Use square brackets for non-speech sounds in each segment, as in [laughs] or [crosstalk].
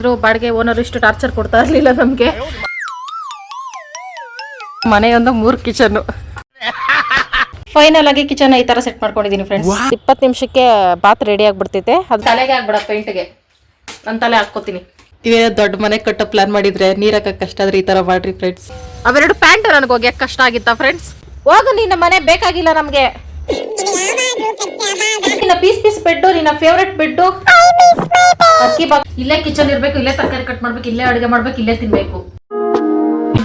ಇದ್ರು ಬಾಡಿಗೆ ಓನರ್ ಇಷ್ಟು ಟಾರ್ಚರ್ ಕೊಡ್ತಾ ಇರ್ಲಿಲ್ಲ ನಮ್ಗೆ. ಮನೆಯೊಂದು ಮೂರ್ ಕಿಚನ್ ಫೈನಲ್ ಆಗಿ ಕಿಚನ್ ಈ ತರ ಸೆಟ್ ಮಾಡ್ಕೊಂಡಿದೀನಿ ಫ್ರೆಂಡ್ಸ್ ಇಪ್ಪತ್ತು ನಿಮಿಷಕ್ಕೆ ಬಾತ್ ರೆಡಿ ಆಗ್ಬಿಡ್ತೈತೆ. ಅದು ತಲೆಗೆ ಆಗ್ಬಿಡ ಪೇಂಟ್ಗೆ ನನ್ನ ತಲೆ ಹಾಕೋತೀನಿ ಇವೇ ದೊಡ್ಡ ಮನೆ ಕಟ್ಟೋ ಪ್ಲಾನ್ ಮಾಡಿದ್ರೆ ನೀರ್ ಹಾಕಕ್ ಕಷ್ಟ ಆದ್ರೆ ಈ ತರ ಮಾಡ್ರಿ ಫ್ರೆಂಡ್ಸ್ ಅವೆರಡು ಪ್ಯಾಂಟ್ ನನಗೆ ಹೋಗ್ಯಕ್ ಕಷ್ಟ ಆಗಿತ್ತಾ ಫ್ರೆಂಡ್ಸ್ ಹೋಗು ನಿನ್ನ ಮನೆ ಬೇಕಾಗಿಲ್ಲ ನಮ್ಗೆ. ನಿನ್ನ ಪೀಸ್ ಪೀಸ್ ಬೆಡ್ಡು ನಿನ್ನ ಫೇವ್ರೆಟ್ ಬೆಡ್ಡು ಅಕ್ಕಿ ಬಾಕ್ ಇಲ್ಲೇ ಕಿಚನ್ ಇರ್ಬೇಕು ಇಲ್ಲೇ ತರಕಾರಿ ಕಟ್ ಮಾಡ್ಬೇಕು ಇಲ್ಲೇ ಅಡುಗೆ ಮಾಡ್ಬೇಕು ಇಲ್ಲೇ ತಿನ್ಬೇಕು.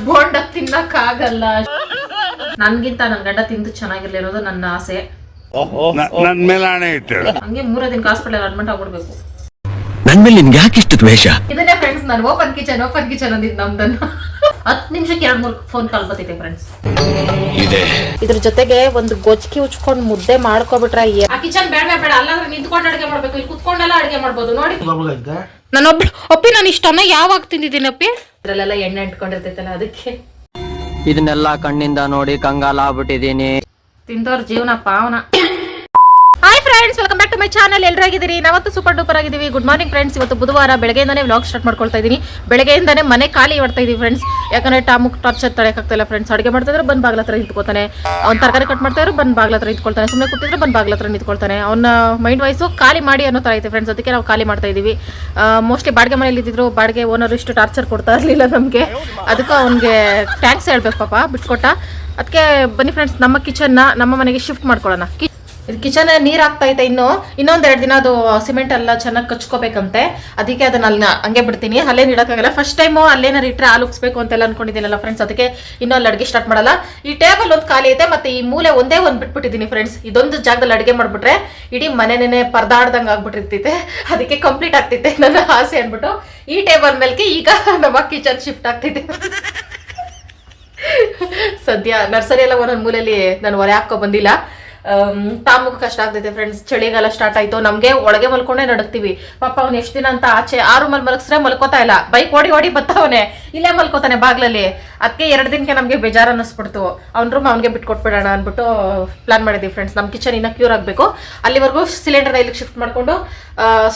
ಬೋಂಡ ತಿನ್ನಕ್ ಆಗಲ್ಲ ನನ್ಗಿಂತ ನನ್ ಗಂಡ ತಿಂದು ಚೆನ್ನಾಗಿರ್ಲಿರೋದು ನನ್ನ ಆಸೆ. ನ- ನನ್ ಮೇಲೆ ಹಣೆ ಇಟ್ಟಳು ಹಂಗೆ ಮೂರ ದಿನಕ್ಕೆ ಹಾಸ್ಪಿಟಲ್ ಅಡ್ಮಿಟ್ ಆಗ್ಬಿಡ್ಬೇಕು. ನನ್ ಮೇಲೆ ನಿನ್ಗೆ ಯಾಕೆ ಇಷ್ಟು ದ್ವೇಷ? ಇದನ್ನೇ ಫ್ರೆಂಡ್ಸ್ ನಾನು ಓಪನ್ ಕಿಚನ್ ಓಪನ್ ಕಿಚನ್ ಅಂದಿದ್ ನಮ್ದನ್ನು. ಹತ್ತು ನಿಮಿಷಕ್ಕೆ ಎರಡು ಮೂರು ಫೋನ್ ಕಾಲ್ ಬರ್ತೈತೆ ಫ್ರೆಂಡ್ಸ್ ಇದೆ. ಇದ್ರ ಜೊತೆಗೆ ಒಂದು ಗೊಜ್ಕಿ ಉಚ್ಕೊಂಡು ಮುದ್ದೆ ಮಾಡ್ಕೊಬಿಟ್ರ ಆ ಕಿಚನ್ ಬೇಡ ಬೇಡ ಅಲ್ಲಾಂದ್ರೆ ನಿಂತ್ಕೊಂಡು ಅಡಿಗೆ ಮಾಡ್ಬೇಕು. ಇಲ್ಲಿ ಕುತ್ಕೊಂಡೆಲ್ಲ ಅಡಿಗೆ ಮಾಡ್ಬೋದು. ನೋಡಿ. ನಾನು ಒಬ್ಳು ಅಪ್ಪಿ ನಾನು ಇಷ್ಟನ್ನ ಯಾವಾಗ ತಿಂದಿದ್ದೀನಿ ಅಪ್ಪಿ? ಅದ್ರಲ್ಲೆಲ್ಲ ಎಣ್ಣೆ ಇಟ್ಕೊಂಡಿರ್ತೈತಲ್ಲ ಅದಕ್ಕೆ. ಇದನ್ನೆಲ್ಲ ಕಣ್ಣಿಂದ ನೋಡಿ ಕಂಗಾಲ ಆಗ್ಬಿಟ್ಟಿದೀನಿ ತಿಂದವ್ರ ಜೀವನ ಪಾವನ. Hi friends welcome back to my channel ಎಲ್ಲರಾಗಿದ್ದೀರಿ ನಾವತ್ತು ಸೂಪರ್ ಡೂಪರ್ ಆಗಿದ್ದೀವಿ. ಗುಡ್ ಮಾರ್ನಿಂಗ್ ಫ್ರೆಂಡ್ಸ್ ಇವತ್ತು ಬುಧವಾರ ಬೆಳಗ್ಗೆಯಿಂದಾನೇ ವ್ಲಾಗ್ ಸ್ಟಾರ್ಟ್ ಮಾಡ್ಕೊಳ್ತಾ ಇದ್ದೀನಿ. ಬೆಳಗ್ಗೆಯಿಂದಾನೇ ಮನೆ ಖಾಲಿ ಮಾಡ್ತಾ ಇದ್ದೀವಿ ಫ್ರೆಂಡ್ಸ್ ಯಾಕಂದ್ರೆ ಟಾಮುಕ್ ಟಾರ್ಚರ್ ತಡೆಯಕ್ಕಾಗ್ತಿಲ್ಲ ಫ್ರೆಂಡ್ಸ್ ಅಡುಗೆ ಮಾಡ್ತಿದ್ರೆ ಬಂದ್ ಬಾಗ್ಲ ಹತ್ರ ನಿಂತ್ಕೊತಾನೆ. ಅವ್ನು ತರಕಾರಿ ಕಟ್ ಮಾಡ್ತಾ ಇದ್ರು ಬಂದ್ ಬಾಗ್ಲ ಹತ್ರ ನಿಂತ್ಕೊಳ್ತಾನೆ. ಸುಮ್ಮನೆ ಕೂತಿದ್ರೆ ಬಂದ್ ಬಾಗ್ಲ ಹತ್ರ ನಿಂತ್ಕೊಳ್ತಾನೆ. ಅವ್ನ ಮೈಂಡ್ ವೈಸ್ ಖಾಲಿ ಮಾಡಿ ಅನ್ನೋ ಥರ ಐತೆ ಫ್ರೆಂಡ್ಸ್ ಅದಕ್ಕೆ ನಾವು ಖಾಲಿ ಮಾಡ್ತಾ ಇದೀವಿ ಮೋಸ್ಟ್ಲಿ ಬಾಡಿಗೆ ಮನೇಲಿ ಇದ್ದಿದ್ರು ಬಾಡಿಗೆ ಓನರ್ ಇಷ್ಟು ಟಾರ್ಚರ್ ಕೊಡ್ತಾ ಇರಲಿಲ್ಲ ನಮಗೆ. ಅದಕ್ಕೆ ಅವ್ನಿಗೆ ಥ್ಯಾಂಕ್ಸ್ ಹೇಳ್ಬೇಕು ಪಾಪ, ಬಿಟ್ಕೊಟ್ಟ. ಅದಕ್ಕೆ ಬನ್ನಿ ಫ್ರೆಂಡ್ಸ್ ನಮ್ಮ ಕಿಚನ್ನ ನಮ್ಮ ಮನೆಗೆ ಶಿಫ್ಟ್ ಮಾಡ್ಕೊಳ್ಳೋಣ. ಇದು ಕಿಚನ್ ನೀರ್ ಹಾಕ್ತಾ ಐತೆ ಇನ್ನು. ಇನ್ನೊಂದೆರಡು ದಿನ ಅದು ಸಿಮೆಂಟ್ ಎಲ್ಲ ಚೆನ್ನಾಗಿ ಕಚ್ಕೋಬೇಕಂತೆ. ಅದಕ್ಕೆ ಅದನ್ನ ಅಲ್ಲಿ ಹಂಗೆ ಬಿಡ್ತೀನಿ. ಅಲ್ಲೇನು ಇಡಕ್ಕಾಗಲ್ಲ ಫಸ್ಟ್ ಟೈಮು ಅಲ್ಲೇನಾರು ಇಟ್ಟರೆ ಹಾಲು ಉಕ್ಸ್ಬೇಕು ಅಂತೆಲ್ಲ ಅನ್ಕೊಂಡಿದ್ದೀನಲ್ಲ ಫ್ರೆಂಡ್ಸ್ ಅದಕ್ಕೆ ಇನ್ನೊಂದು ಅಡುಗೆ ಸ್ಟಾರ್ಟ್ ಮಾಡಲ್ಲ. ಈ ಟೇಬಲ್ ಒಂದು ಖಾಲಿ ಐತೆ ಮತ್ತೆ ಈ ಮೂಲೆ ಒಂದೇ ಒಂದು ಬಿಟ್ಬಿಟ್ಟಿದ್ದೀನಿ ಫ್ರೆಂಡ್ಸ್ ಇದೊಂದು ಜಾಗದಲ್ಲಿ ಅಡುಗೆ ಮಾಡ್ಬಿಟ್ರೆ ಇಡೀ ಮನೆನೇ ಪರದಾಡ್ದಂಗೆ ಆಗ್ಬಿಟ್ಟಿರ್ತೈತೆ. ಅದಕ್ಕೆ ಕಂಪ್ಲೀಟ್ ಆಗ್ತೈತೆ ನನ್ನ ಆಸೆ ಅಂದ್ಬಿಟ್ಟು ಈ ಟೇಬಲ್ ಮೇಲ್ಗೆ ಈಗ ನಮ್ಮ ಕಿಚನ್ ಶಿಫ್ಟ್ ಆಗ್ತೈತೆ ಸದ್ಯ ನರ್ಸರಿ ಎಲ್ಲ ಒಂದೊಂದು ಮೂಲೆಯಲ್ಲಿ ನಾನು ಹೊರೆ ಹಾಕೋ ಬಂದಿಲ್ಲ. ತಾಮಗೂ ಕಷ್ಟ ಆಗ್ತೈತೆ ಫ್ರೆಂಡ್ಸ್ ಚಳಿಗಾಲ ಸ್ಟಾರ್ಟ್ ಆಯ್ತು. ನಮ್ಗೆ ಒಳಗೆ ಮಲ್ಕೊಂಡೇ ನಡಕ್ತಿವಿ ಪಾಪ ಅವ್ನು ಎಷ್ಟು ದಿನ ಅಂತ ಆಚೆ ಆರು ಮಲ್ ಮಲಗಿಸ್ರೆ ಮಲ್ಕೋತಾ ಇಲ್ಲ. ಬೈಕ್ ಓಡಿ ಓಡಿ ಬತ್ತಾವನೆ. ಇಲ್ಲೇ ಮಲ್ಕೋತಾನೆ ಬಾಗ್ಲಲ್ಲಿ. ಅದಕ್ಕೆ ಎರಡು ದಿನಕ್ಕೆ ನಮಗೆ ಬೇಜಾರು ಅನ್ನಿಸ್ಬಿಡ್ತು. ಅವ್ನ ರೂಮ್ ಅವ್ನಿಗೆ ಬಿಟ್ಕೊಟ್ಬಿಡೋಣ ಅಂದ್ಬಿಟ್ಟು ಪ್ಲಾನ್ ಮಾಡಿದ್ವಿ ಫ್ರೆಂಡ್ಸ್ ನಮ್ಮ ಕಿಚನ್ ಇನ್ನ ಕ್ಯೂರ್ ಆಗಬೇಕು. ಅಲ್ಲಿವರೆಗೂ ಸಿಲಿಂಡರ್ ಇಲ್ಲಿಗೆ ಶಿಫ್ಟ್ ಮಾಡ್ಕೊಂಡು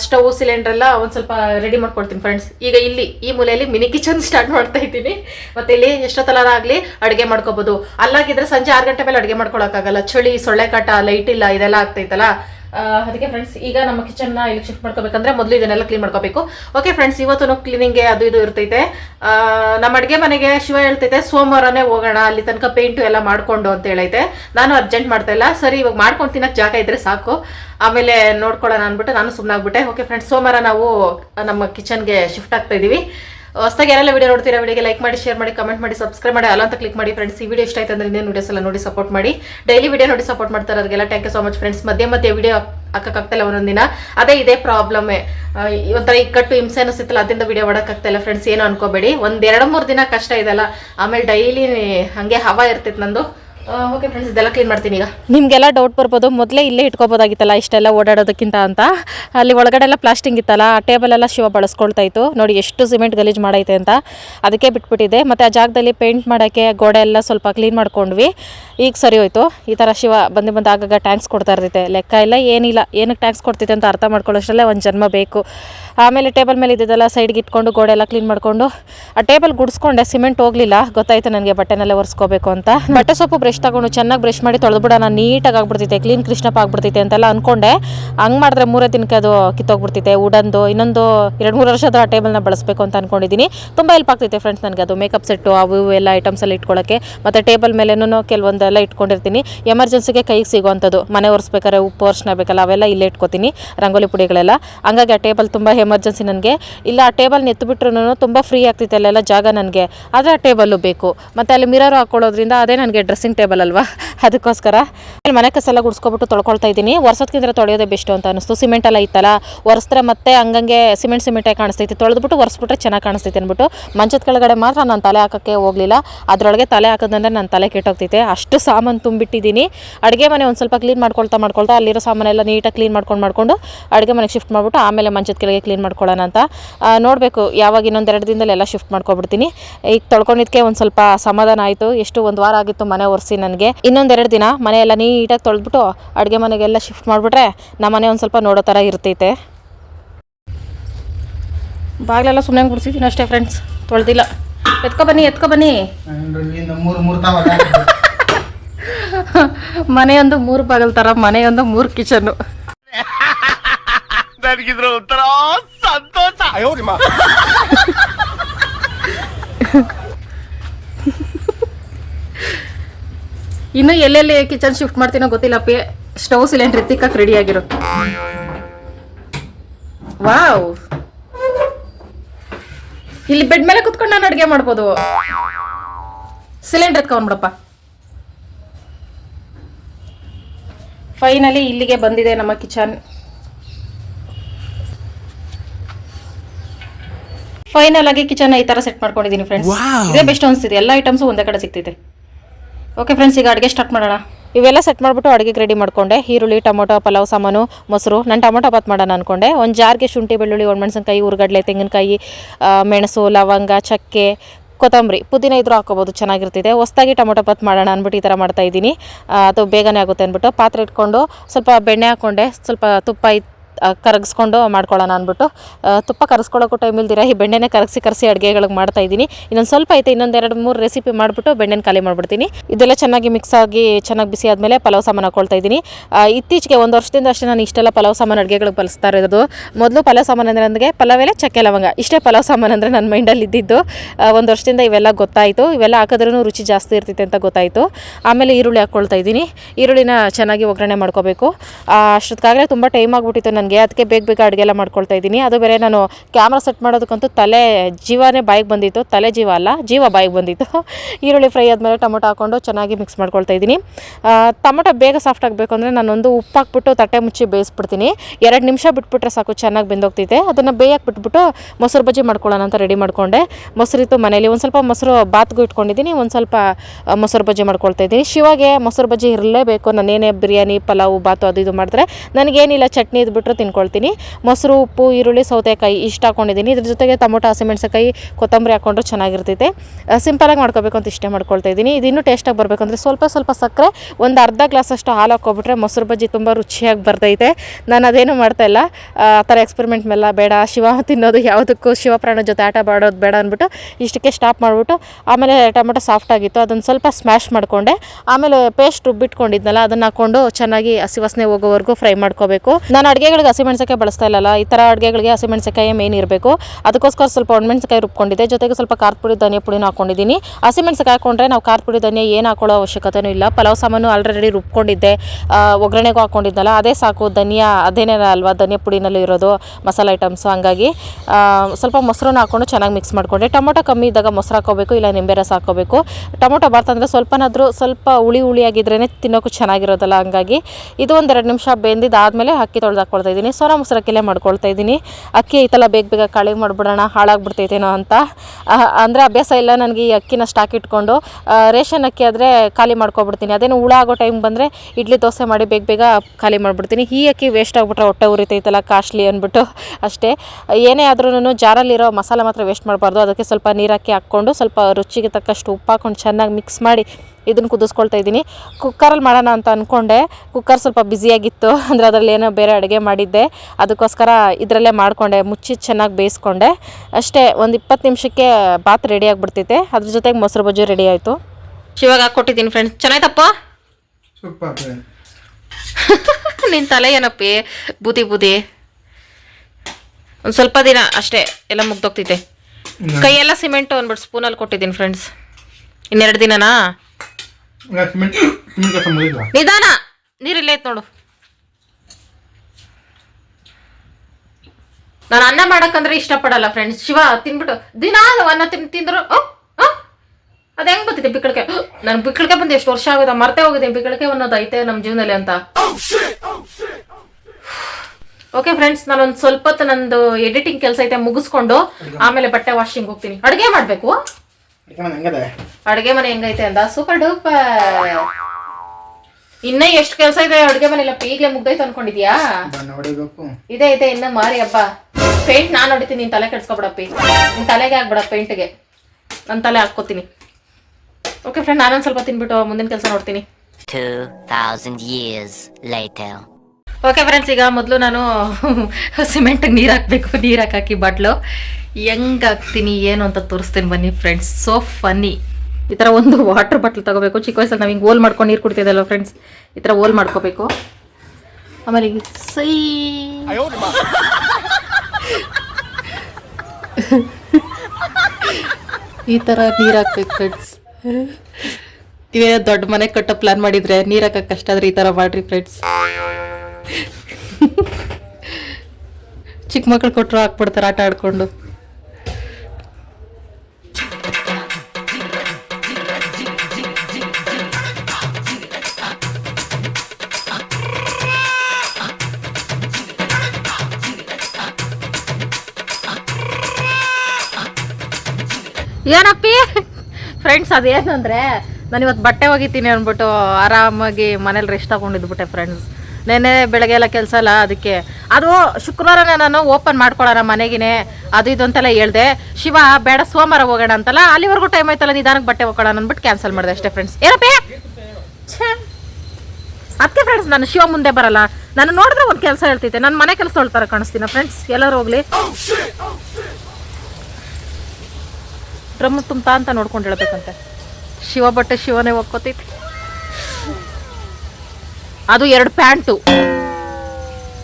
ಸ್ಟವ್ ಸಿಲಿಂಡರ್ ಎಲ್ಲ ಒಂದು ಸ್ವಲ್ಪ ರೆಡಿ ಮಾಡ್ಕೊಳ್ತೀನಿ ಫ್ರೆಂಡ್ಸ್ ಈಗ ಇಲ್ಲಿ, ಈ ಮೂಲೆಯಲ್ಲಿ ಮಿನಿ ಕಿಚನ್ ಸ್ಟಾರ್ಟ್ ಮಾಡ್ತಾ ಇದ್ದೀನಿ. ಮತ್ತೆ ಇಲ್ಲಿ ಎಷ್ಟೊತ್ತಲಾರ ಆಗಲಿ ಅಡುಗೆ ಮಾಡ್ಕೋಬೋದು. ಅಲ್ಲಾಗಿದ್ರೆ ಸಂಜೆ ಆರು ಗಂಟೆ ಮೇಲೆ ಅಡುಗೆ ಮಾಡ್ಕೊಳಕ್ಕಾಗಲ್ಲ. ಚಳಿ ಸೊಳ್ಳೆ ಕಾಟ ಲೈಟ್ ಇಲ್ಲ, ಇದೆಲ್ಲ ಆಗ್ತೈತಲ್ಲ ಅದಕ್ಕೆ ಫ್ರೆಂಡ್ಸ್ ಈಗ ನಮ್ಮ ಕಿಚನ್ನ ಇಲ್ಲಿ ಶಿಫ್ಟ್ ಮಾಡ್ಕೋಬೇಕಂದ್ರೆ ಮೊದಲು ಇದನ್ನೆಲ್ಲ ಕ್ಲೀನ್ ಮಾಡ್ಕೋಬೇಕು. ಓಕೆ ಫ್ರೆಂಡ್ಸ್ ಇವತ್ತು ಕ್ಲೀನಿಂಗ್ಗೆ ಅದು ಇದು ಇರ್ತೈತೆ. ನಮ್ಮ ಅಡುಗೆ ಮನೆಗೆ ಶಿವ ಹೇಳ್ತೈತೆ, ಸೋಮವಾರನೇ ಹೋಗೋಣ, ಅಲ್ಲಿ ತನಕ ಪೇಂಟು ಎಲ್ಲ ಮಾಡ್ಕೊಂಡು ಅಂತ ಹೇಳೈತೆ. ನಾನು ಅರ್ಜೆಂಟ್ ಮಾಡ್ತಾ ಇಲ್ಲ. ಸರಿ, ಇವಾಗ ಮಾಡ್ಕೊಂಡು ತಿನ್ನಕ್ಕೆ ಜಾಗ ಇದ್ರೆ ಸಾಕು. ಆಮೇಲೆ ನೋಡ್ಕೊಳ್ಳೋಣ ಅಂದ್ಬಿಟ್ಟು ನಾನು ಸುಮ್ಮನೆ ಆಗ್ಬಿಟ್ಟೆ ಓಕೆ ಫ್ರೆಂಡ್ಸ್ ಸೋಮವಾರ ನಾವು ನಮ್ಮ ಕಿಚನ್ಗೆ ಶಿಫ್ಟ್ ಆಗ್ತಾ ಇದೀವಿ. ಹೊಸದಾಗಿ ಯಾರೆಲ್ಲ ವಿಡಿಯೋ ನೋಡ್ತೀರಾ ವಿಡಿಯೋಗೆ ಲೈಕ್ ಮಾಡಿ ಶೇರ್ ಮಾಡಿ ಕಮೆಂಟ್ ಮಾಡಿ ಸಬ್ಸ್ಕ್ರೈಬ್ ಮಾಡಿ ಅಲ್ಲ ಅಂತ ಕ್ಲಿಕ್ ಮಾಡಿ ಫ್ರೆಂಡ್ಸ್ ಈ ವಿಡಿಯೋ ಇಷ್ಟ ಆಯ್ತು ಅಂದ್ರೆ ಇನ್ನೇನು ವಿಡಿಯೋಸ್ ಎಲ್ಲ ನೋಡಿ ಸಪೋರ್ಟ್ ಮಾಡಿ. ಡೈಲಿ ವಿಡಿಯೋ ನೋಡಿ ಸಪೋರ್ಟ್ ಮಾಡ್ತಾರೆ ಅದಕ್ಕೆಲ್ಲ thank you so much friends ಮಧ್ಯೆ ಮಧ್ಯೆ ವಿಡಿಯೋ ಒಂದೊಂದು ದಿನ ಅದೇ ಇದೇ ಪ್ರಾಬ್ಲಮ್ ಒಂಥರ ಇಕ್ಕಟ್ಟು ಹಿಂಸೆ ಅನಿಸುತ್ತಲ್ಲ ಅದರಿಂದ ವಿಡಿಯೋ ಮಾಡೋಕ್ಕಾಗ್ತಿಲ್ಲ ಫ್ರೆಂಡ್ಸ್ ಏನು ಅನ್ಕೋಬೇಡಿ. ಒಂದು ಎರಡು ಮೂರು ದಿನ ಕಷ್ಟ ಇದೆಲ್ಲ ಆಮೇಲೆ ಡೈಲಿ ಹಾಗೆ ಹವಾ ಇರ್ತಿತ್ತು ನಂದು. ಓಕೆ ಕ್ಲೀನ್ ಮಾಡ್ತೀನಿ ನಿಮಗೆಲ್ಲ ಡೌಟ್ ಬರ್ಬೋದು. ಮೊದಲೇ ಇಲ್ಲೇ ಇಟ್ಕೋಬೋದಾಗಿತ್ತಲ್ಲ, ಇಷ್ಟೆಲ್ಲ ಓಡಾಡೋದಕ್ಕಿಂತ ಅಂತ. ಅಲ್ಲಿ ಒಳಗಡೆ ಎಲ್ಲ ಪ್ಲಾಸ್ಟಿಂಗ್ ಇತ್ತಲ್ಲ, ಆ ಟೇಬಲ್ ಎಲ್ಲ ಶಿವ ಬಳಸ್ಕೊಳ್ತಾ ಇತ್ತು. ನೋಡಿ ಎಷ್ಟು ಸಿಮೆಂಟ್ ಗಲೀಜು ಮಾಡೈತೆ ಅಂತ. ಅದಕ್ಕೆ ಬಿಟ್ಬಿಟ್ಟಿದೆ ಮತ್ತು ಆ ಜಾಗದಲ್ಲಿ ಪೇಂಟ್ ಮಾಡೋಕ್ಕೆ ಗೋಡೆ ಎಲ್ಲ ಸ್ವಲ್ಪ ಕ್ಲೀನ್ ಮಾಡ್ಕೊಂಡ್ವಿ. ಈಗ ಸರಿ ಹೋಯ್ತು. ಈ ಥರ ಶಿವ ಬಂದು ಬಂದು ಆಗಾಗ ಟ್ಯಾಂಕ್ಸ್ ಕೊಡ್ತಾ ಇರ್ತೈತೆ. ಲೆಕ್ಕ ಇಲ್ಲ, ಏನಿಲ್ಲ. ಏನಕ್ಕೆ ಟ್ಯಾಂಕ್ಸ್ ಕೊಡ್ತೈತೆ ಅಂತ ಅರ್ಥ ಮಾಡ್ಕೊಳ್ಳೋಷ್ಟರಲ್ಲೇ ಒಂದು ಜನ್ಮ ಬೇಕು. ಆಮೇಲೆ ಟೇಬಲ್ ಮೇಲೆ ಇದ್ದಿದ್ದೆಲ್ಲ ಸೈಡ್ಗೆ ಇಟ್ಕೊಂಡು ಗೋಡೆ ಎಲ್ಲ ಕ್ಲೀನ್ ಮಾಡಿಕೊಂಡು, ಆ ಟೇಬಲ್ ಗುಡಿಸ್ಕೊಂಡೆ, ಸಿಮೆಂಟ್ ಹೋಗಲಿಲ್ಲ. ಗೊತ್ತಾಯಿತು ನನಗೆ ಬಟ್ಟೆನೆಲ್ಲ ಒರೆಸ್ಕೋಬೇಕು ಅಂತ. ಬಟ್ಟೆ ಸೊಪ್ಪು ಬ್ರಷ್ ತಗೊಂಡು ಚೆನ್ನಾಗಿ ಬ್ರಷ್ ಮಾಡಿ ತೊಳೆದ್ಬಿಡೋಣ ನೀಟಾಗಿ ಆಗ್ಬಿಡ್ತೈತೆ ಕ್ಲೀನ್ ಕೃಷ್ಣಪ್ಪ ಆಗ್ಬಿಡ್ತೈತೆ ಅಂತೆಲ್ಲ ಅನ್ಕೊಂಡೆ. ಹಂಗೆ ಮಾಡಿದ್ರೆ ಮೂರೇ ದಿನಕ್ಕೆ ಅದು ಕಿತ್ತೋಗ್ಬಿಡ್ತೈತೆ, ಉಡಂದು, ಇನ್ನೊಂದು ಎರಡು ಮೂರು ವರ್ಷದ ಆ ಟೇಬಲ್ನ ಬಳಸಬೇಕು ಅಂತ ಅಂದ್ಕೊಂಡಿದ್ದೀನಿ ತುಂಬ ಹೆಲ್ಪ್ ಆಗ್ತೈತೆ ಫ್ರೆಂಡ್ಸ್ ನನಗೆ ಅದು ಮೇಕಪ್ ಸೆಟ್ಟು ಅವು ಇವು ಎಲ್ಲ ಐಟಮ್ಸ್ ಎಲ್ಲ ಇಟ್ಕೊಳ್ಳೋಕ್ಕೆ ಮತ್ತು ಟೇಬಲ್ ಮೇಲೇನೂ ಕೆಲವೊಂದೆಲ್ಲ ಇಟ್ಕೊಂಡಿರ್ತೀನಿ. ಎಮರ್ಜೆನ್ಸಿಗೆ ಕೈಗೆ ಸಿಗುವಂಥದ್ದು, ಮನೆ ಒರೆಸ್ಬೇಕಾದ್ರೆ ಉಪ್ಪು ಅರ್ಶನ ಬೇಕಲ್ಲ, ಅವೆಲ್ಲ ಇಲ್ಲೇ ಇಟ್ಕೋತೀನಿ, ರಂಗೋಲಿ ಪುಡಿಗಳೆಲ್ಲ. ಹಂಗಾಗಿ ಆ ಟೇಬಲ್ ತುಂಬ ಎಮರ್ಜೆನ್ಸಿ ನನಗೆ. ಇಲ್ಲ, ಆ ನೆತ್ತು ಎತ್ತಿಬಿಟ್ರು ತುಂಬ ಫ್ರೀ ಆಗ್ತಿತ್ತು ಅಲ್ಲೆಲ್ಲ ಜಾಗ ನನಗೆ. ಆದರೆ ಆ ಟೇಬಲ್ಲು ಬೇಕು. ಮತ್ತು ಅಲ್ಲಿ ಮಿರರ್ ಹಾಕೊಳ್ಳೋದ್ರಿಂದ ಅದೇ ನನಗೆ ಡ್ರೆಸ್ಸಿಂಗ್ ಟೇಬಲ್ ಅಲ್ವಾ? ಅದಕ್ಕೋಸ್ಕರ. ಮನೆ ಕಸೆಲ್ಲ ಗುಡಿಸ್ಕೊಬಿಟ್ಟು ತೊಳ್ಕೊಳ್ತಾ ಇದ್ದೀನಿ. ವರ್ಷದಕ್ಕಿಂತ ತೊಳೆಯೋದೇ ಬೆಸ್ಟ್ ಅಂತ ಅನಿಸ್ತು. ಸಿಮೆಂಟ್ ಎಲ್ಲ ಇತ್ತಲ್ಲ? ಒರೆಸ್ರೆ ಮತ್ತೆ ಹಂಗಂಗೆ ಸಿಮೆಂಟ್ ಸಿಮೆಂಟೇ ಕಾಣಿಸ್ತೈತಿ. ತೊಳೆದ್ಬಿಟ್ಟು ಒರೆಸ್ಬಿಟ್ರೆ ಚೆನ್ನಾಗಿ ಕಾಣಿಸ್ತೈತೆ ಅಂದ್ಬಿಟ್ಟು ಮಂಚದ ಕೆಳಗಡೆ ಮಾತ್ರ ನಾನು ತಲೆ ಹಾಕೋಕ್ಕೆ ಹೋಗಲಿಲ್ಲ. ಅದರೊಳಗೆ ತಲೆ ಹಾಕೋದಂದ್ರೆ ನಾನು ತಲೆ ಕೆಟ್ಟೋಗ್ತೈತೆ. ಅಷ್ಟು ಸಾಮಾನು ತುಂಬಿಟ್ಟಿದ್ದೀನಿ. ಅಡುಗೆ ಮನೆ ಒಂದು ಸ್ವಲ್ಪ ಕ್ಲೀನ್ ಮಾಡ್ಕೊಳ್ತಾ ಮಾಡ್ಕೊಳ್ತಾ ಅಲ್ಲಿರೋ ಸಾಮಾನೆಲ್ಲ ನೀಟಾಗಿ ಕ್ಲೀನ್ ಮಾಡ್ಕೊಂಡು ಮಾಡ್ಕೊಂಡು ಅಡುಗೆ ಮನೆಗೆ ಶಿಫ್ಟ್ ಮಾಡ್ಬಿಟ್ಟು ಆಮೇಲೆ ಮಂಚದ ಕೆಳಗೆ ಕ್ಲೀನ್ ಮಾಡ್ಕೊಳ್ಳೋಣ ಅಂತ. ನೋಡಬೇಕು. ಯಾವಾಗ ಇನ್ನೊಂದೆರಡು ದಿನದಲ್ಲಿ ಎಲ್ಲ ಶಿಫ್ಟ್ ಮಾಡ್ಕೊಬಿಡ್ತೀನಿ. ಈಗ ತೊಳ್ಕೊಂಡಿದ್ದಕ್ಕೆ ಒಂದು ಸ್ವಲ್ಪ ಸಮಾಧಾನ ಆಯಿತು. ಎಷ್ಟು ಒಂದು ವಾರ ಆಗಿತ್ತು ಮನೆ ಒರೆಸಿ ನನಗೆ. ಇನ್ನೊಂದೆರಡು ದಿನ ಮನೆ ಎಲ್ಲ ನೀಟಾಗಿ ತೊಳೆದ್ಬಿಟ್ಟು ಅಡುಗೆ ಮನೆಗೆಲ್ಲ ಶಿಫ್ಟ್ ಮಾಡಿಬಿಟ್ರೆ ನಮ್ಮ ಮನೆ ಒಂದು ಸ್ವಲ್ಪ ನೋಡೋ ಥರ ಇರ್ತೈತೆ. ಬಾಗಿಲೆಲ್ಲ ಸುಮ್ಮನೆ ಗುಡಿಸಿದ್ದೀನಿ ಅಷ್ಟೇ ಫ್ರೆಂಡ್ಸ್ ತೊಳೆದಿಲ್ಲ. ಎತ್ಕೊ ಬನ್ನಿ ಎತ್ಕೊ ಬನ್ನಿ. [laughs] ಮನೆಯೊಂದು ಮೂರು ಬಾಗಿಲು ಥರ ಮನೆಯೊಂದು ಮೂರು ಕಿಚನ್ನು ನನಗಿದ್ರ ಒಂಥರ ಸಂತೋಷ. ಇನ್ನು ಎಲ್ಲೆಲ್ಲಿ ಕಿಚನ್ ಶಿಫ್ಟ್ ಮಾಡ್ತೀನೋ ಗೊತ್ತಿಲ್ಲ ಪಿ ಸ್ಟೌ ಸಿಲಿಂಡರ್ ಎತ್ತಿಕ್ಕಕ್ಕೆ ರೆಡಿ ಆಗಿರೋ. ವಾವ್. ಇಲ್ಲಿ ಬೆಡ್ ಮೇಲೆ ಕುತ್ಕೊಂಡು ನಾನು ಅಡುಗೆ ಮಾಡ್ಬೋದು. ಸಿಲಿಂಡರ್ ಎತ್ಕೊಂಡ್ಬಿಡಪ್ಪ ಫೈನಲಿ ಇಲ್ಲಿಗೆ ಬಂದಿದೆ ನಮ್ಮ ಕಿಚನ್. ಫೈನಲ್ ಆಗಿ ಕಿಚನ್ ಈ ತರ ಸೆಟ್ ಮಾಡ್ಕೊಂಡಿದ್ದೀನಿ ಫ್ರೆಂಡ್ಸ್ ಇದೇ ಬೆಸ್ಟ್ ಅನ್ಸ್ತಿದೆ ಎಲ್ಲ ಐಟಮ್ಸ್ ಒಂದೇ ಕಡೆ ಸಿಗ್ತಿದೆ. ಓಕೆ ಫ್ರೆಂಡ್ಸ್ ಈಗ ಅಡುಗೆ ಸ್ಟಾರ್ಟ್ ಮಾಡೋಣ. ಇವೆಲ್ಲ ಸೆಟ್ ಮಾಡಿಬಿಟ್ಟು ಅಡುಗೆಗೆ ರೆಡಿ ಮಾಡ್ಕೊಂಡೆ. ಈರುಳ್ಳಿ ಟೊಮೊಟೊ ಪಲಾವ್ ಸಾಮಾನು ಮೊಸರು. ನಾನು ಟೊಮೊಟೊ ಬಾತ್ ಮಾಡೋಣ ಅನ್ಕೊಂಡೆ. ಒಂದು ಜಾರ್ಗೆ ಶುಂಠಿ ಬೆಳ್ಳುಳ್ಳಿ ಒಣಮೆಣಸಿನ್ಕಾಯಿ ಉರ್ಗಡ್ಲೆ ತೆಂಗಿನಕಾಯಿ ಮೆಣಸು ಲವಂಗ ಚಕ್ಕೆ ಕೊತ್ತಂಬರಿ ಪುದೀನ ಇದ್ರೂ ಹಾಕೋಬೋದು ಚೆನ್ನಾಗಿರ್ತಿದೆ. ಹೊಸ್ದಾಗಿ ಟೊಮೊಟೊ ಬಾತ್ ಮಾಡೋಣ ಅಂದ್ಬಿಟ್ಟು ಈ ಥರ ಮಾಡ್ತಾ ಇದ್ದೀನಿ ಅದು ಬೇಗನೆ ಆಗುತ್ತೆ ಅಂದ್ಬಿಟ್ಟು ಪಾತ್ರೆ ಇಟ್ಕೊಂಡು ಸ್ವಲ್ಪ ಬೆಣ್ಣೆ ಹಾಕ್ಕೊಂಡೆ ಸ್ವಲ್ಪ ತುಪ್ಪ ಇತ್ತು ಕರಗಿಸ್ಕೊಂಡು ಮಾಡ್ಕೊಳ್ಳೋಣ ಅಂದ್ಬಿಟ್ಟು ತುಪ್ಪ ಕರಗಿಸ್ಕೊಳ್ಳೋಕ್ಕೂ ಟೈಮ್ ಇಲ್ದಿರ ಈ ಬೆಣ್ಣೆನೇ ಕರಗಿಸಿ ಕರೆಸಿ ಅಡುಗೆಗಳಿಗೆ ಮಾಡ್ತಾ ಇದ್ದೀನಿ. ಇನ್ನೊಂದು ಸ್ವಲ್ಪ ಐತೆ, ಇನ್ನೊಂದು ಎರಡು, ಮೂರು ರೆಸಿಪಿ ಮಾಡಿಬಿಟ್ಟು ಬೆಣ್ಣೆನ ಖಾಲಿ ಮಾಡಿಬಿಡ್ತೀನಿ. ಇದೆಲ್ಲ ಚೆನ್ನಾಗಿ ಮಿಕ್ಸ್ ಆಗಿ, ಚೆನ್ನಾಗಿ ಬಿಸಿ ಆದಮೇಲೆ ಪಲಾವ್ ಸಾಮಾನು ಹಾಕೊಳ್ತಾ ಇದ್ದೀನಿ. ಇತ್ತೀಚೆಗೆ ಒಂದು ವರ್ಷದಿಂದ ಅಷ್ಟೇ ನಾನು ಇಷ್ಟೆಲ್ಲ ಪಲಾವ್ ಸಾಮಾನು ಅಡುಗೆಗಳಿಗೆ ಬಳಸ್ತಾ ಇರೋದು. ಮೊದಲು ಪಲಾವ್ ಸಾಮಾನು ಅಂದರೆ ನನಗೆ ಪಲಾವೆಲೆ ಚಕ್ಕೆ ಲವಂಗ. ಇಷ್ಟೇ ಪಲಾವ್ ಸಾಮಾನು ಅಂದರೆ ನನ್ನ ಮೈಂಡಲ್ಲಿ ಇದ್ದಿದ್ದು. ಒಂದು ವರ್ಷದಿಂದ ಇವೆಲ್ಲ ಗೊತ್ತಾಯಿತು. ಇವೆಲ್ಲ ಹಾಕಿದ್ರೂ ರುಚಿ ಜಾಸ್ತಿ ಇರ್ತೈತೆ ಅಂತ ಗೊತ್ತಾಯಿತು. ಆಮೇಲೆ ಈರುಳ್ಳಿ ಹಾಕ್ಕೊಳ್ತಾ ಇದ್ದೀನಿ. ಈರುಳ್ಳಿನ ಚೆನ್ನಾಗಿ ಒಗ್ಗರಣೆ ಮಾಡ್ಕೋಬೇಕು. ಅಷ್ಟೊತ್ತಾಗಲೇ ತುಂಬ ಟೈಮ್ ಆಗಿಬಿಟ್ಟಿತ್ತು ನನಗೆ. ಅದಕ್ಕೆ ಬೇಗ ಬೇಗ ಅಡುಗೆ ಎಲ್ಲ ಮಾಡ್ಕೊಳ್ತಾ ಇದ್ದೀನಿ. ಅದು ಬೇರೆ ನಾನು ಕ್ಯಾಮ್ರಾ ಸೆಟ್ ಮಾಡೋದಕ್ಕಂತೂ ತಲೆ ಜೀವನೇ ಬಾಯಿಗೆ ಬಂದಿತ್ತು. ತಲೆ ಜೀವ ಅಲ್ಲ, ಜೀವ ಬಾಯಿಗೆ ಬಂದಿತ್ತು. [laughs] ಈರುಳ್ಳಿ ಫ್ರೈ ಆದಮೇಲೆ ಟೊಮೊಟೊ ಹಾಕ್ಕೊಂಡು ಚೆನ್ನಾಗಿ ಮಿಕ್ಸ್ ಮಾಡ್ಕೊಳ್ತಾ ಇದ್ದೀನಿ. ಟೊಮೊಟೊ ಬೇಗ ಸಾಫ್ಟ್ ಆಗಬೇಕು ಅಂದರೆ ನಾನೊಂದು ಉಪ್ಪು ಹಾಕ್ಬಿಟ್ಟು ತಟ್ಟೆ ಮುಚ್ಚಿ ಬೇಯಿಸ್ಬಿಡ್ತೀನಿ. ಎರಡು ನಿಮಿಷ ಬಿಟ್ಬಿಟ್ರೆ ಸಾಕು, ಚೆನ್ನಾಗಿ ಬೆಂದೋಗ್ತೈತೆ. ಅದನ್ನು ಬೇಯಕ್ಕೆ ಬಿಟ್ಬಿಟ್ಟು ಮೊಸರು ಬಜ್ಜಿ ಮಾಡ್ಕೊಳ್ಳೋಣ ಅಂತ ರೆಡಿ ಮಾಡಿಕೊಂಡೆ. ಮೊಸರಿತ್ತು ಮನೇಲಿ, ಒಂದು ಸ್ವಲ್ಪ ಮೊಸರು ಬಾತ್ಗೂ ಇಟ್ಕೊಂಡಿದ್ದೀನಿ, ಒಂದು ಸ್ವಲ್ಪ ಮೊಸರು ಬಜ್ಜಿ ಮಾಡ್ಕೊಳ್ತಾ ಇದ್ದೀನಿ. ಶಿವಾಗೆ ಮೊಸರು ಬಜ್ಜಿ ಇರಲೇಬೇಕು. ನಾನೇನೇ ಬಿರಿಯಾನಿ, ಪಲಾವು, ಬಾತು ಅದು ಇದು ಮಾಡಿದ್ರೆ ನನಗೇನಿಲ್ಲ, ಚಟ್ನಿ ಇದ್ಬಿಟ್ರೆ ತಿನ್ಕೊಳ್ತೀನಿ. ಮೊಸರು, ಉಪ್ಪು, ಈರುಳ್ಳಿ, ಸೌತೆಕಾಯಿ ಇಷ್ಟು ಹಾಕೊಂಡಿದ್ದೀನಿ. ಇದ್ರ ಜೊತೆಗೆ ಟೊಮೊಟೊ ಹಸಿಮೆಣ್ಸಿನಕಾಯಿ ಕೊತ್ತಂಬರಿ ಹಾಕ್ಕೊಂಡ್ರೆ ಚೆನ್ನಾಗಿರ್ತೈತೆ. ಸಿಂಪಲಾಗಿ ಮಾಡ್ಕೋಬೇಕು ಅಂತ ಇಷ್ಟೇ ಮಾಡ್ಕೊಳ್ತಾ ಇದ್ದೀನಿ. ಇದಿನ್ನೂ ಟೇಸ್ಟಾಗಿ ಬರಬೇಕು ಅಂದರೆ ಸ್ವಲ್ಪ ಸ್ವಲ್ಪ ಸಕ್ಕರೆ, ಒಂದು ಅರ್ಧ ಗ್ಲಾಸಷ್ಟು ಹಾಲು ಹಾಕ್ಕೊಬಿಟ್ರೆ ಮೊಸರು ಬಜ್ಜಿ ತುಂಬ ರುಚಿಯಾಗಿ ಬರ್ತೈತೆ. ನಾನು ಅದೇನು ಮಾಡ್ತಾ ಇಲ್ಲ. ಆ ಥರ ಎಕ್ಸ್ಪೆರಿಮೆಂಟ್ ಮೇಲೆ ಬೇಡ. ಶಿವ ತಿನ್ನೋದು ಯಾವುದಕ್ಕೂ ಶಿವಪ್ರಾಣ ಜೊತೆ ಆಟ ಆಡೋದು ಬೇಡ ಅಂದ್ಬಿಟ್ಟು ಇಷ್ಟಕ್ಕೆ ಸ್ಟಾಪ್ ಮಾಡಿಬಿಟ್ಟು ಆಮೇಲೆ ಟೊಮೊಟೊ ಸಾಫ್ಟ್ ಆಗಿತ್ತು. ಅದನ್ನು ಸ್ವಲ್ಪ ಸ್ಮ್ಯಾಶ್ ಮಾಡಿಕೊಂಡೆ. ಆಮೇಲೆ ಪೇಸ್ಟ್ ರುಬ್ಬಿಟ್ಕೊಂಡಿದ್ನಲ್ಲ, ಅದನ್ನು ಹಾಕ್ಕೊಂಡು ಚೆನ್ನಾಗಿ ಹಸಿ ವಾಸನೆ ಹೋಗೋವರೆಗೂ ಫ್ರೈ ಮಾಡ್ಕೋಬೇಕು. ನಾನು ಅಡುಗೆಗಳಿಗೆ ಹಸಿಮೆಣ್ಸಿಕಾಯಿ ಬಳಸ್ತಾ ಇಲ್ಲಲ್ಲ, ಈ ಥರ ಅಡುಗೆಗಳಿಗೆ ಹಸಿಮೆಣ್ಸಿಕಾಯಿ ಮೇನ್ ಇರಬೇಕು. ಅದಕ್ಕೋಸ್ಕರ ಸ್ವಲ್ಪ ಒಣಮೆಣ್ಸಿಕಾಯಿ ರುಬ್ಕೊಂಡಿದ್ದೆ. ಜೊತೆಗೆ ಸ್ವಲ್ಪ ಖಾರದ ಪುಡಿ ಧನಿಯಾ ಪುಡಿನ ಹಾಕೊಂಡಿದ್ದೀನಿ. ಹಸಿಮೆಣ್ಸಿಕಾಯಿ ಹಾಕೊಂಡ್ರೆ ನಾವು ಖಾರದ ಪುಡಿ ಧನಿಯಾ ಏನು ಹಾಕೊಳ್ಳೋ ಅವಶ್ಯಕತೆನೂ ಇಲ್ಲ. ಪಲಾವ್ ಸಾಮಾನು ಆಲ್ರೆಡಿ ರುಬ್ಕೊಂಡಿದ್ದೆ. ಒಗ್ಗರಣೆಗೂ ಹಾಕೊಂಡಿದ್ನಲ್ಲ ಅದೇ ಸಾಕು. ಧನಿಯಾ, ಅದೇನೇ ಅಲ್ವಾ, ಧನಿಯಾ ಪುಡಿನಲ್ಲಿ ಇರೋದು ಮಸಾಲೆ ಐಟಮ್ಸು ಹಂಗಾಗಿ ಸ್ವಲ್ಪ ಮೊಸರನ್ನ ಹಾಕ್ಕೊಂಡು ಚೆನ್ನಾಗಿ ಮಿಕ್ಸ್ ಮಾಡಿಕೊಂಡೆ. ಟೊಮೊಟೊ ಕಮ್ಮಿ ಇದ್ದಾಗ ಮೊಸರು ಹಾಕೋಬೇಕು ಇಲ್ಲ ನಿಂಬೆ ರಸ ಹಾಕೋಬೇಕು ಟೊಮೊಟೊ ಬಾರ್ತಂದರೆ ಸ್ವಲ್ಪನಾದರೂ ಸ್ವಲ್ಪ ಹುಳಿ ಹುಳಿಯಾಗಿದ್ರೇ ತಿನ್ನೋಕ್ಕೂ ಚೆನ್ನಾಗಿರೋದಲ್ಲ, ಹಂಗಾಗಿ, ಇದು ಒಂದೆರಡು ನಿಮಿಷ ಬೆಂದಿದ್ದಾದಮೇಲೆ ಅಕ್ಕಿ ತೊಳೆದು ಹಾಕ್ಕೊಳ್ತಾ ಇದ್ದೀನಿ. ಸೋನಾ ಮೊಸರಕ್ಕೆಲ್ಲೇ ಮಾಡ್ಕೊಳ್ತಾ ಇದ್ದೀನಿ. ಅಕ್ಕಿ ಐತಲ್ಲ, ಬೇಗ ಬೇಗ ಕಾಳಿಗೆ ಮಾಡಿಬಿಡೋಣ, ಹಾಳಾಗ್ಬಿಡ್ತೈತೇನೋ ಅಂತ. ಅಂದರೆ ಅಭ್ಯಾಸ ಇಲ್ಲ ನನಗೆ ಈ ಅಕ್ಕಿನ ಸ್ಟಾಕ್ ಇಟ್ಕೊಂಡು. ರೇಷನ್ ಅಕ್ಕಿ ಆದರೆ ಖಾಲಿ ಮಾಡ್ಕೊಬಿಡ್ತೀನಿ. ಅದೇನು ಹುಳ ಆಗೋ ಟೈಮ್ ಬಂದರೆ ಇಡ್ಲಿ ದೋಸೆ ಮಾಡಿ ಬೇಗ ಬೇಗ ಖಾಲಿ ಮಾಡಿಬಿಡ್ತೀನಿ. ಈ ಅಕ್ಕಿ ವೇಸ್ಟ್ ಆಗಿಬಿಟ್ರೆ ಹೊಟ್ಟೆ ಉರಿತೈತಲ್ಲ, ಕಾಸ್ಟ್ಲಿ ಅಂದ್ಬಿಟ್ಟು ಅಷ್ಟೇ. ಏನೇ ಆದ್ರೂ ಜಾರಲ್ಲಿರೋ ಮಸಾಲೆ ಮಾತ್ರ ವೇಸ್ಟ್ ಮಾಡಬಾರ್ದು. ಅದಕ್ಕೆ ಸ್ವಲ್ಪ ನೀರು ಹಾಕಿ ಹಾಕ್ಕೊಂಡು ಸ್ವಲ್ಪ ರುಚಿಗೆ ತಕ್ಕಷ್ಟು ಉಪ್ಪು ಹಾಕ್ಕೊಂಡು ಚೆನ್ನಾಗಿ ಮಿಕ್ಸ್ ಮಾಡಿ ಇದನ್ನು ಕುದಿಸ್ಕೊಳ್ತಾ ಇದ್ದೀನಿ. ಕುಕ್ಕರಲ್ಲಿ ಮಾಡೋಣ ಅಂತ ಅಂದ್ಕೊಂಡೆ ಕುಕ್ಕರ್ ಸ್ವಲ್ಪ ಬ್ಯುಸಿಯಾಗಿತ್ತು. [laughs] ಅಂದರೆ ಅದರಲ್ಲಿ ಏನೋ ಬೇರೆ ಅಡುಗೆ ಮಾಡಿದ್ದೆ. ಅದಕ್ಕೋಸ್ಕರ ಇದರಲ್ಲೇ ಮಾಡಿಕೊಂಡೆ. ಮುಚ್ಚಿ ಚೆನ್ನಾಗಿ ಬೇಯಿಸ್ಕೊಂಡೆ. ಅಷ್ಟೇ ಒಂದು ಇಪ್ಪತ್ತು ನಿಮಿಷಕ್ಕೆ ಬಾತ್ ರೆಡಿ ಆಗಿಬಿಡ್ತೈತೆ. ಅದ್ರ ಜೊತೆಗೆ ಮೊಸರು ಬಜ್ಜು ರೆಡಿ ಆಯಿತು. ಇವಾಗ ಹಾಕ್ಕೊಟ್ಟಿದ್ದೀನಿ ಫ್ರೆಂಡ್ಸ್ ಚೆನ್ನಾಯ್ತಪ್ಪ? [laughs] ನಿನ್ನ ತಲೆ ಏನಪ್ಪಿ? ಬೂದಿ ಬೂದಿ. ಒಂದು ಸ್ವಲ್ಪ ದಿನ ಅಷ್ಟೇ ಎಲ್ಲ ಮುಗ್ದೋಗ್ತೈತೆ. ಕೈಯೆಲ್ಲ ಸಿಮೆಂಟು ಅಂದ್ಬಿಟ್ಟು ಸ್ಪೂನಲ್ಲಿ ಕೊಟ್ಟಿದ್ದೀನಿ ಫ್ರೆಂಡ್ಸ್ ಇನ್ನೆರಡು ದಿನನಾ? ಸಿಮೆಂಟ್ ಸಿಮೆಂಟ್ ಕೆಲಸ ಮುಗಿದ್ವಾ ನಿಧಾನ. ನೀರಿಲ್ಲೇ ಐತೆ ನೋಡು. ನಾನು ಅನ್ನ ಮಾಡಕ್ಕಂದ್ರೆ ಇಷ್ಟಪಡಲ್ಲ ಫ್ರೆಂಡ್ಸ್ ಶಿವ ತಿನ್ಬಿಟ್ಟು. ದಿನ ಅನ್ನ ತಿನ್ ತಿಂದ್ರು ಅದು ಹೆಂಗ್ ಬರ್ತೈತೆ ಬಿಕ್ಕಳಿಕೆ? ನನ್ ಬಿಕ್ಕಳಿಕೆ ಬಂದು ಎಷ್ಟು ವರ್ಷ ಆಗಿದೆ ಮರ್ತೇ ಹೋಗಿದೆ ಬಿಕ್ಕಳಿಕೆ ಅನ್ನೋದು ಐತೆ ನಮ್ಮ ಜೀವನದಲ್ಲಿ ಅಂತ. ಓಕೆ ಫ್ರೆಂಡ್ಸ್ ನಾನೊಂದು ಸ್ವಲ್ಪ ಹೊತ್ತು ನಂದು ಎಡಿಟಿಂಗ್ ಕೆಲಸ ಐತೆ ಮುಗಿಸ್ಕೊಂಡು ಆಮೇಲೆ ಬಟ್ಟೆ ವಾಷಿಂಗ್ ಹೋಗ್ತೀನಿ. ಅಡುಗೆ ಮಾಡಬೇಕು? ಅಡುಗೆ ಮನೆ ಹೆಂಗೈತೆ ಅಂದ? Super duper. ಇನ್ನ ಎಷ್ಟು ಕೆಲಸ ಇದೆ ಅಡುಗೆ ಮನೆಯಲ್ಲಪ್ಪ ಈಗಲೇ ಮುಗ್ದೈತೆ ಅನ್ಕೊಂಡಿದ್ಯಾ? ಇದೆ ಇದೆ ಇನ್ನ ಮಾರಿ ಹಬ್ಬ. ಪೇಂಟ್ ನಾನು ಹೊಡಿತೀನಿ ನಿನ್ ತಲೆ ಕೆಡ್ಸ್ಕೊಬಿಡಪ್ಪಿ. ನಿನ್ ತಲೆಗೆ ಹಾಕ್ಬಿಡ ಪೇಂಟ್ಗೆ. ನನ್ನ ತಲೆ ಹಾಕ್ಕೋತೀನಿ. ಓಕೆ ಫ್ರೆಂಡ್ ನಾನೊಂದು ಸ್ವಲ್ಪ ತಿನ್ಬಿಟ್ಟು ಮುಂದಿನ ಕೆಲಸ ನೋಡ್ತೀನಿ. 2,000 years later. ಓಕೆ ಫ್ರೆಂಡ್ಸ್ ಈಗ ಮೊದಲು ನಾನು ಸಿಮೆಂಟಿಗೆ ನೀರು ಹಾಕಬೇಕು, ನೀರು ಹಾಕಿ ಬಾಟ್ಲು. ಹೆಂಗ್ ಹಾಕ್ತೀನಿ, ಏನು ಅಂತ ತೋರಿಸ್ತೀನಿ ಬನ್ನಿ ಫ್ರೆಂಡ್ಸ್ ಸೋ ಫನ್ನಿ ಈ ಥರ ಒಂದು ವಾಟರ್ ಬಾಟ್ಲ್ ತಗೋಬೇಕು. ಚಿಕ್ಕ ವಯಸ್ಸಲ್ಲಿ ನಾವು ಹಿಂಗೆ ಓಲ್ ಮಾಡ್ಕೊಂಡು ನೀರು ಕುಡ್ತಿದ್ದಲ್ಲ ಫ್ರೆಂಡ್ಸ್ ಈ ಥರ ಓಲ್ ಮಾಡ್ಕೋಬೇಕು. ಆಮೇಲೆ ಸೈ ಈ ಥರ ನೀರು ಹಾಕ್ಬೇಕು ಫ್ರೆಂಡ್ಸ್ ನೀವೇ ದೊಡ್ಡ ಮನೆ ಕಟ್ಟೋ ಪ್ಲಾನ್ ಮಾಡಿದರೆ ನೀರು ಹಾಕಕ್ಕೆ ಕಷ್ಟ ಆದರೆ ಈ ಥರ ಮಾಡಿರಿ ಫ್ರೆಂಡ್ಸ್ ಚಿಕ್ಕ ಮಕ್ಳು ಕೊಟ್ಟರು ಹಾಕ್ಬಿಡ್ತಾರೆ ಆಟ ಆಡ್ಕೊಂಡು. ಏನಪ್ಪಿ? ಫ್ರೆಂಡ್ಸ್ ಅದೇನು ಅಂದರೆ ನಾನು ಇವತ್ತು ಬಟ್ಟೆ ಒಗಿತೀನಿ ಅಂದ್ಬಿಟ್ಟು ಆರಾಮಾಗಿ ಮನೇಲಿ ರೆಸ್ಟ್ ತಗೊಂಡಿದ್ಬಿಟ್ಟೆ ಫ್ರೆಂಡ್ಸ್ ನೆನ್ನೆ ಬೆಳಗ್ಗೆ ಎಲ್ಲ ಕೆಲಸ ಅಲ್ಲ ಅದಕ್ಕೆ. ಅದು ಶುಕ್ರವಾರ ನಾನು ಓಪನ್ ಮಾಡ್ಕೊಳ್ಳೋಣ ಮನೆಗಿನೇ, ಅದು ಇದು ಅಂತೆಲ್ಲ ಹೇಳ್ದೆ. ಶಿವ, ಬೇಡ, ಸೋಮವಾರ ಹೋಗೋಣ ಅಂತಲ್ಲ, ಅಲ್ಲಿವರೆಗೂ ಟೈಮ್ ಆಯ್ತಲ್ಲ, ನಿಧಾನಕ್ಕೆ ಬಟ್ಟೆ ಹೋಗೋಣ ಅಂದ್ಬಿಟ್ಟು ಕ್ಯಾನ್ಸಲ್ ಮಾಡಿದೆ ಅಷ್ಟೇ ಫ್ರೆಂಡ್ಸ್ ಏನಪ್ಪೇ? ಅದಕ್ಕೆ ಫ್ರೆಂಡ್ಸ್ ನಾನು ಶಿವ ಮುಂದೆ ಬರಲ್ಲ. ನಾನು ನೋಡಿದ್ರೆ ಒಂದು ಕೆಲಸ ಹೇಳ್ತಿದ್ದೆ. ನನ್ನ ಮನೆ ಕೆಲಸ ತೊಳ್ತಾರೆ ಕಾಣಿಸ್ತೀನ ಫ್ರೆಂಡ್ಸ್ ಎಲ್ಲರೂ ಹೋಗ್ಲಿ. ಡ್ರಮ್ ತುಂಬ ಅಂತ ನೋಡ್ಕೊಂಡು ಹೇಳ್ಬೇಕಂತೆ. ಶಿವ ಬಟ್ಟೆ ಶಿವನೇ ಒಕ್ಕೋತೈತಿ ಅದು ಎರಡು ಪ್ಯಾಂಟು.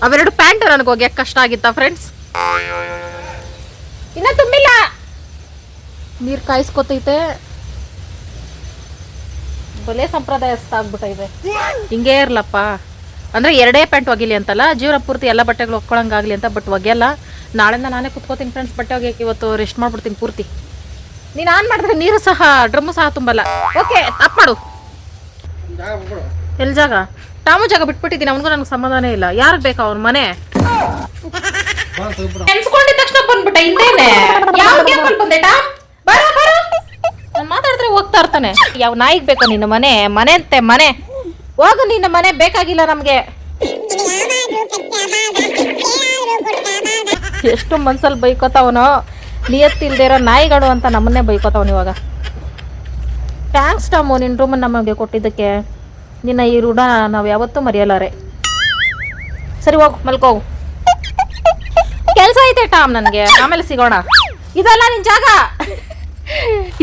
ಅವೆರಡು ಪ್ಯಾಂಟ್ ನನಗೆ ಹೋಗ್ಯಕ್ಕೆ ಕಷ್ಟ ಆಗಿತ್ತಾ ಫ್ರೆಂಡ್ಸ್ ಇನ್ನ ತುಂಬಿಲ್ಲ. ನೀರು ಕಾಯಿಸ್ಕೊತೈತೆ. ಬಲೆ ಸಂಪ್ರದಾಯಸ್ಥ ಆಗ್ಬಿಟ್ಟೈತೆ ಹಿಂಗೇ ಇರ್ಲಪ್ಪ. ಅಂದ್ರೆ ಎರಡೇ ಪ್ಯಾಂಟ್ ಒಗಿಲಿ ಅಂತಲ್ಲ, ಜೀವನ ಪೂರ್ತಿ ಎಲ್ಲ ಬಟ್ಟೆಗಳು ಒಕ್ಕೊಳಂಗಾಗ್ಲಿ ಅಂತ, ಬಟ್ ಒಗೆಯಲ್ಲ. ನಾಳೆಯಿಂದ ನಾನೇ ಕುತ್ಕೋತೀನಿ ಫ್ರೆಂಡ್ಸ್ ಬಟ್ಟೆ ಒಗೆಯಕ್ಕೆ ಇವತ್ತು ರೆಸ್ಟ್ ಮಾಡ್ಬಿಡ್ತೀನಿ ಪೂರ್ತಿ. ನೀನು ಆನ್ ಮಾಡಿದ್ರೆ ನೀರು ಸಹ, ಡ್ರಮ್ಮು ಸಹ ತುಂಬಲ್ಲ. ಓಕೆ ಅಪ್ ಮಾಡು. ಎಲ್ಲಿ ಜಾಗ? ಟಾಮು ಜಾಗ ಬಿಟ್ಬಿಟ್ಟಿದ್ದೀನಿ, ಅವನಿಗೂ ನನಗೆ ಸಮಾಧಾನ ಇಲ್ಲ. ಯಾರಿಗೆ ಬೇಕಾ ಅವ್ನ ಮನೆ. ನೆನ್ಸ್ಕೊಂಡಿದ ತಕ್ಷಣ ಬಂದ್ಬಿಟ್ಟ ಹಿಂದೇನೆ ಬಂದೆ, ಟಾಮ್? ಬರ ನಾನು ಮಾತಾಡಿದ್ರೆ ಹೋಗ್ತಾ ಇರ್ತಾನೆ. ಯಾವ ನಾಯಿಗೆ ಬೇಕಾ ನಿನ್ನ ಮನೆ? ಮನೆ ಅಂತೆ, ಮನೆ. ಹೋಗು, ನಿನ್ನ ಮನೆ ಬೇಕಾಗಿಲ್ಲ ನಮಗೆ. ಎಷ್ಟು ಮನ್ಸಲ್ಲಿ ಬೈಕೋತಾವನೋ? ನಿಯತ್ತಿಲ್ದೇ ಇರೋ ನಾಯಿಗಳು ಅಂತ ನಮ್ಮನ್ನೇ ಬೈಕೋತಾವನು ಇವಾಗ. ಥ್ಯಾಂಕ್ಸ್ ಟಾಮು ನಿನ್ನ ರೂಮನ್ನು ನಮಗೆ ಕೊಟ್ಟಿದ್ದಕ್ಕೆ. ನಿನ್ನ ಈ ರೂಢ ನಾವು ಯಾವತ್ತೂ ಮರೆಯಲಾರೆ. ಸರಿ ಹೋಗು, ಮಲ್ಕೋಗು. ಕೆಲಸ ಐತೆ ಟಾಮ್ ನನಗೆ, ಆಮೇಲೆ ಸಿಗೋಣ. ಇದಲ್ಲ ನಿನ್ ಜಾಗ.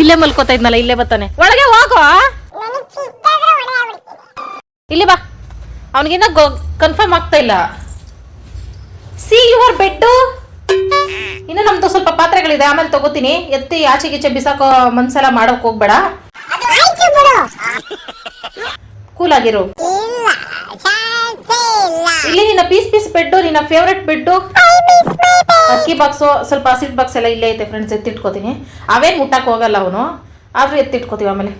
ಇಲ್ಲೇ ಮಲ್ಕೋತಾ ಇದ್ನಲ್ಲ, ಇಲ್ಲೇ ಬರ್ತಾನೆ. ಒಳಗೆ ಹೋಗೋ ಇಲ್ಲಿ ಬಾ. ಅವನಿಗಿನ್ನ ಕನ್ಫರ್ಮ್ ಆಗ್ತಾ ಇಲ್ಲ. ಸಿ ಯುವರ್ ಬೆಡ್ಡು ಇನ್ನು ನಮ್ದು ಸ್ವಲ್ಪ ಪಾತ್ರೆಗಳಿದೆ, ಆಮೇಲೆ ತಗೋತೀನಿ. ಎತ್ತಿ ಆಚೆ ಗೀಚೆ ಬಿಸಾಕೋ ಮನ್ಸೆಲ್ಲ ಮಾಡೋಕ್ ಹೋಗ್ಬೇಡ. ಕೂಲ್ ಆಗಿರು. ಇಲ್ಲಿ ನಿನ್ನ ಪೀಸ್ ಪೀಸ್ ಬೆಡ್ ನಿನ್ನ ಫೇವ್ರೆಟ್ ಬೆಡ್ಡು ಅಕ್ಕಿ ಬಾಕ್ಸು ಸ್ವಲ್ಪ ಹಸಿಟ್ ಬಾಕ್ಸ್ ಎಲ್ಲ ಇಲ್ಲೇ ಐತೆ ಫ್ರೆಂಡ್ಸ್ ಎತ್ತಿಟ್ಕೋತೀನಿ. ಅವೇನ್ ಮುಟ್ಟಕ್ಕೆ ಹೋಗಲ್ಲ ಅವನು. ಆದ್ರೂ ಎತ್ತಿಟ್ಕೋತೀವಿ ಆಮೇಲೆ.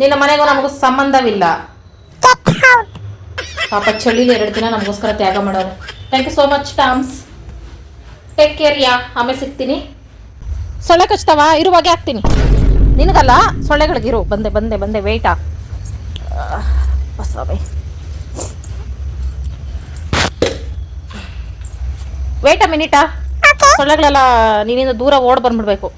ನಿನ್ನ ಮನೆಗೂ ನಮಗೂ ಸಂಬಂಧವಿಲ್ಲ. ಪಾಪ ಚಳಿಲಿ ಎರಡು ದಿನ ನಮಗೋಸ್ಕರ ತ್ಯಾಗ ಮಾಡೋರು. ಥ್ಯಾಂಕ್ ಯು ಸೋ ಮಚ್ ಟಾಮ್ಸ್ ಟೇಕ್ ಕೇರ್ ಯಾ. ಆಮೇಲೆ ಸಿಗ್ತೀನಿ. ಸೊಳ್ಳೆ ಕಚ್ತಾವ? ಇರುವಾಗೆ ಹಾಕ್ತೀನಿ. ನಿನಗಲ್ಲ? ಸೊಳ್ಳೆಗಳಿಗಿರು. ಬಂದೆ ಬಂದೆ ಬಂದೆ ವೆಯ್ಟಾ ಬಸವೇ. ವೇಟ್ ಅ ಮಿನಿಟಾ ಸೊಳ್ಳೆಗಳೆಲ್ಲ ನೀನಿಂದ ದೂರ ಓಡ್ ಬಂದ್ಬಿಡ್ಬೇಕು.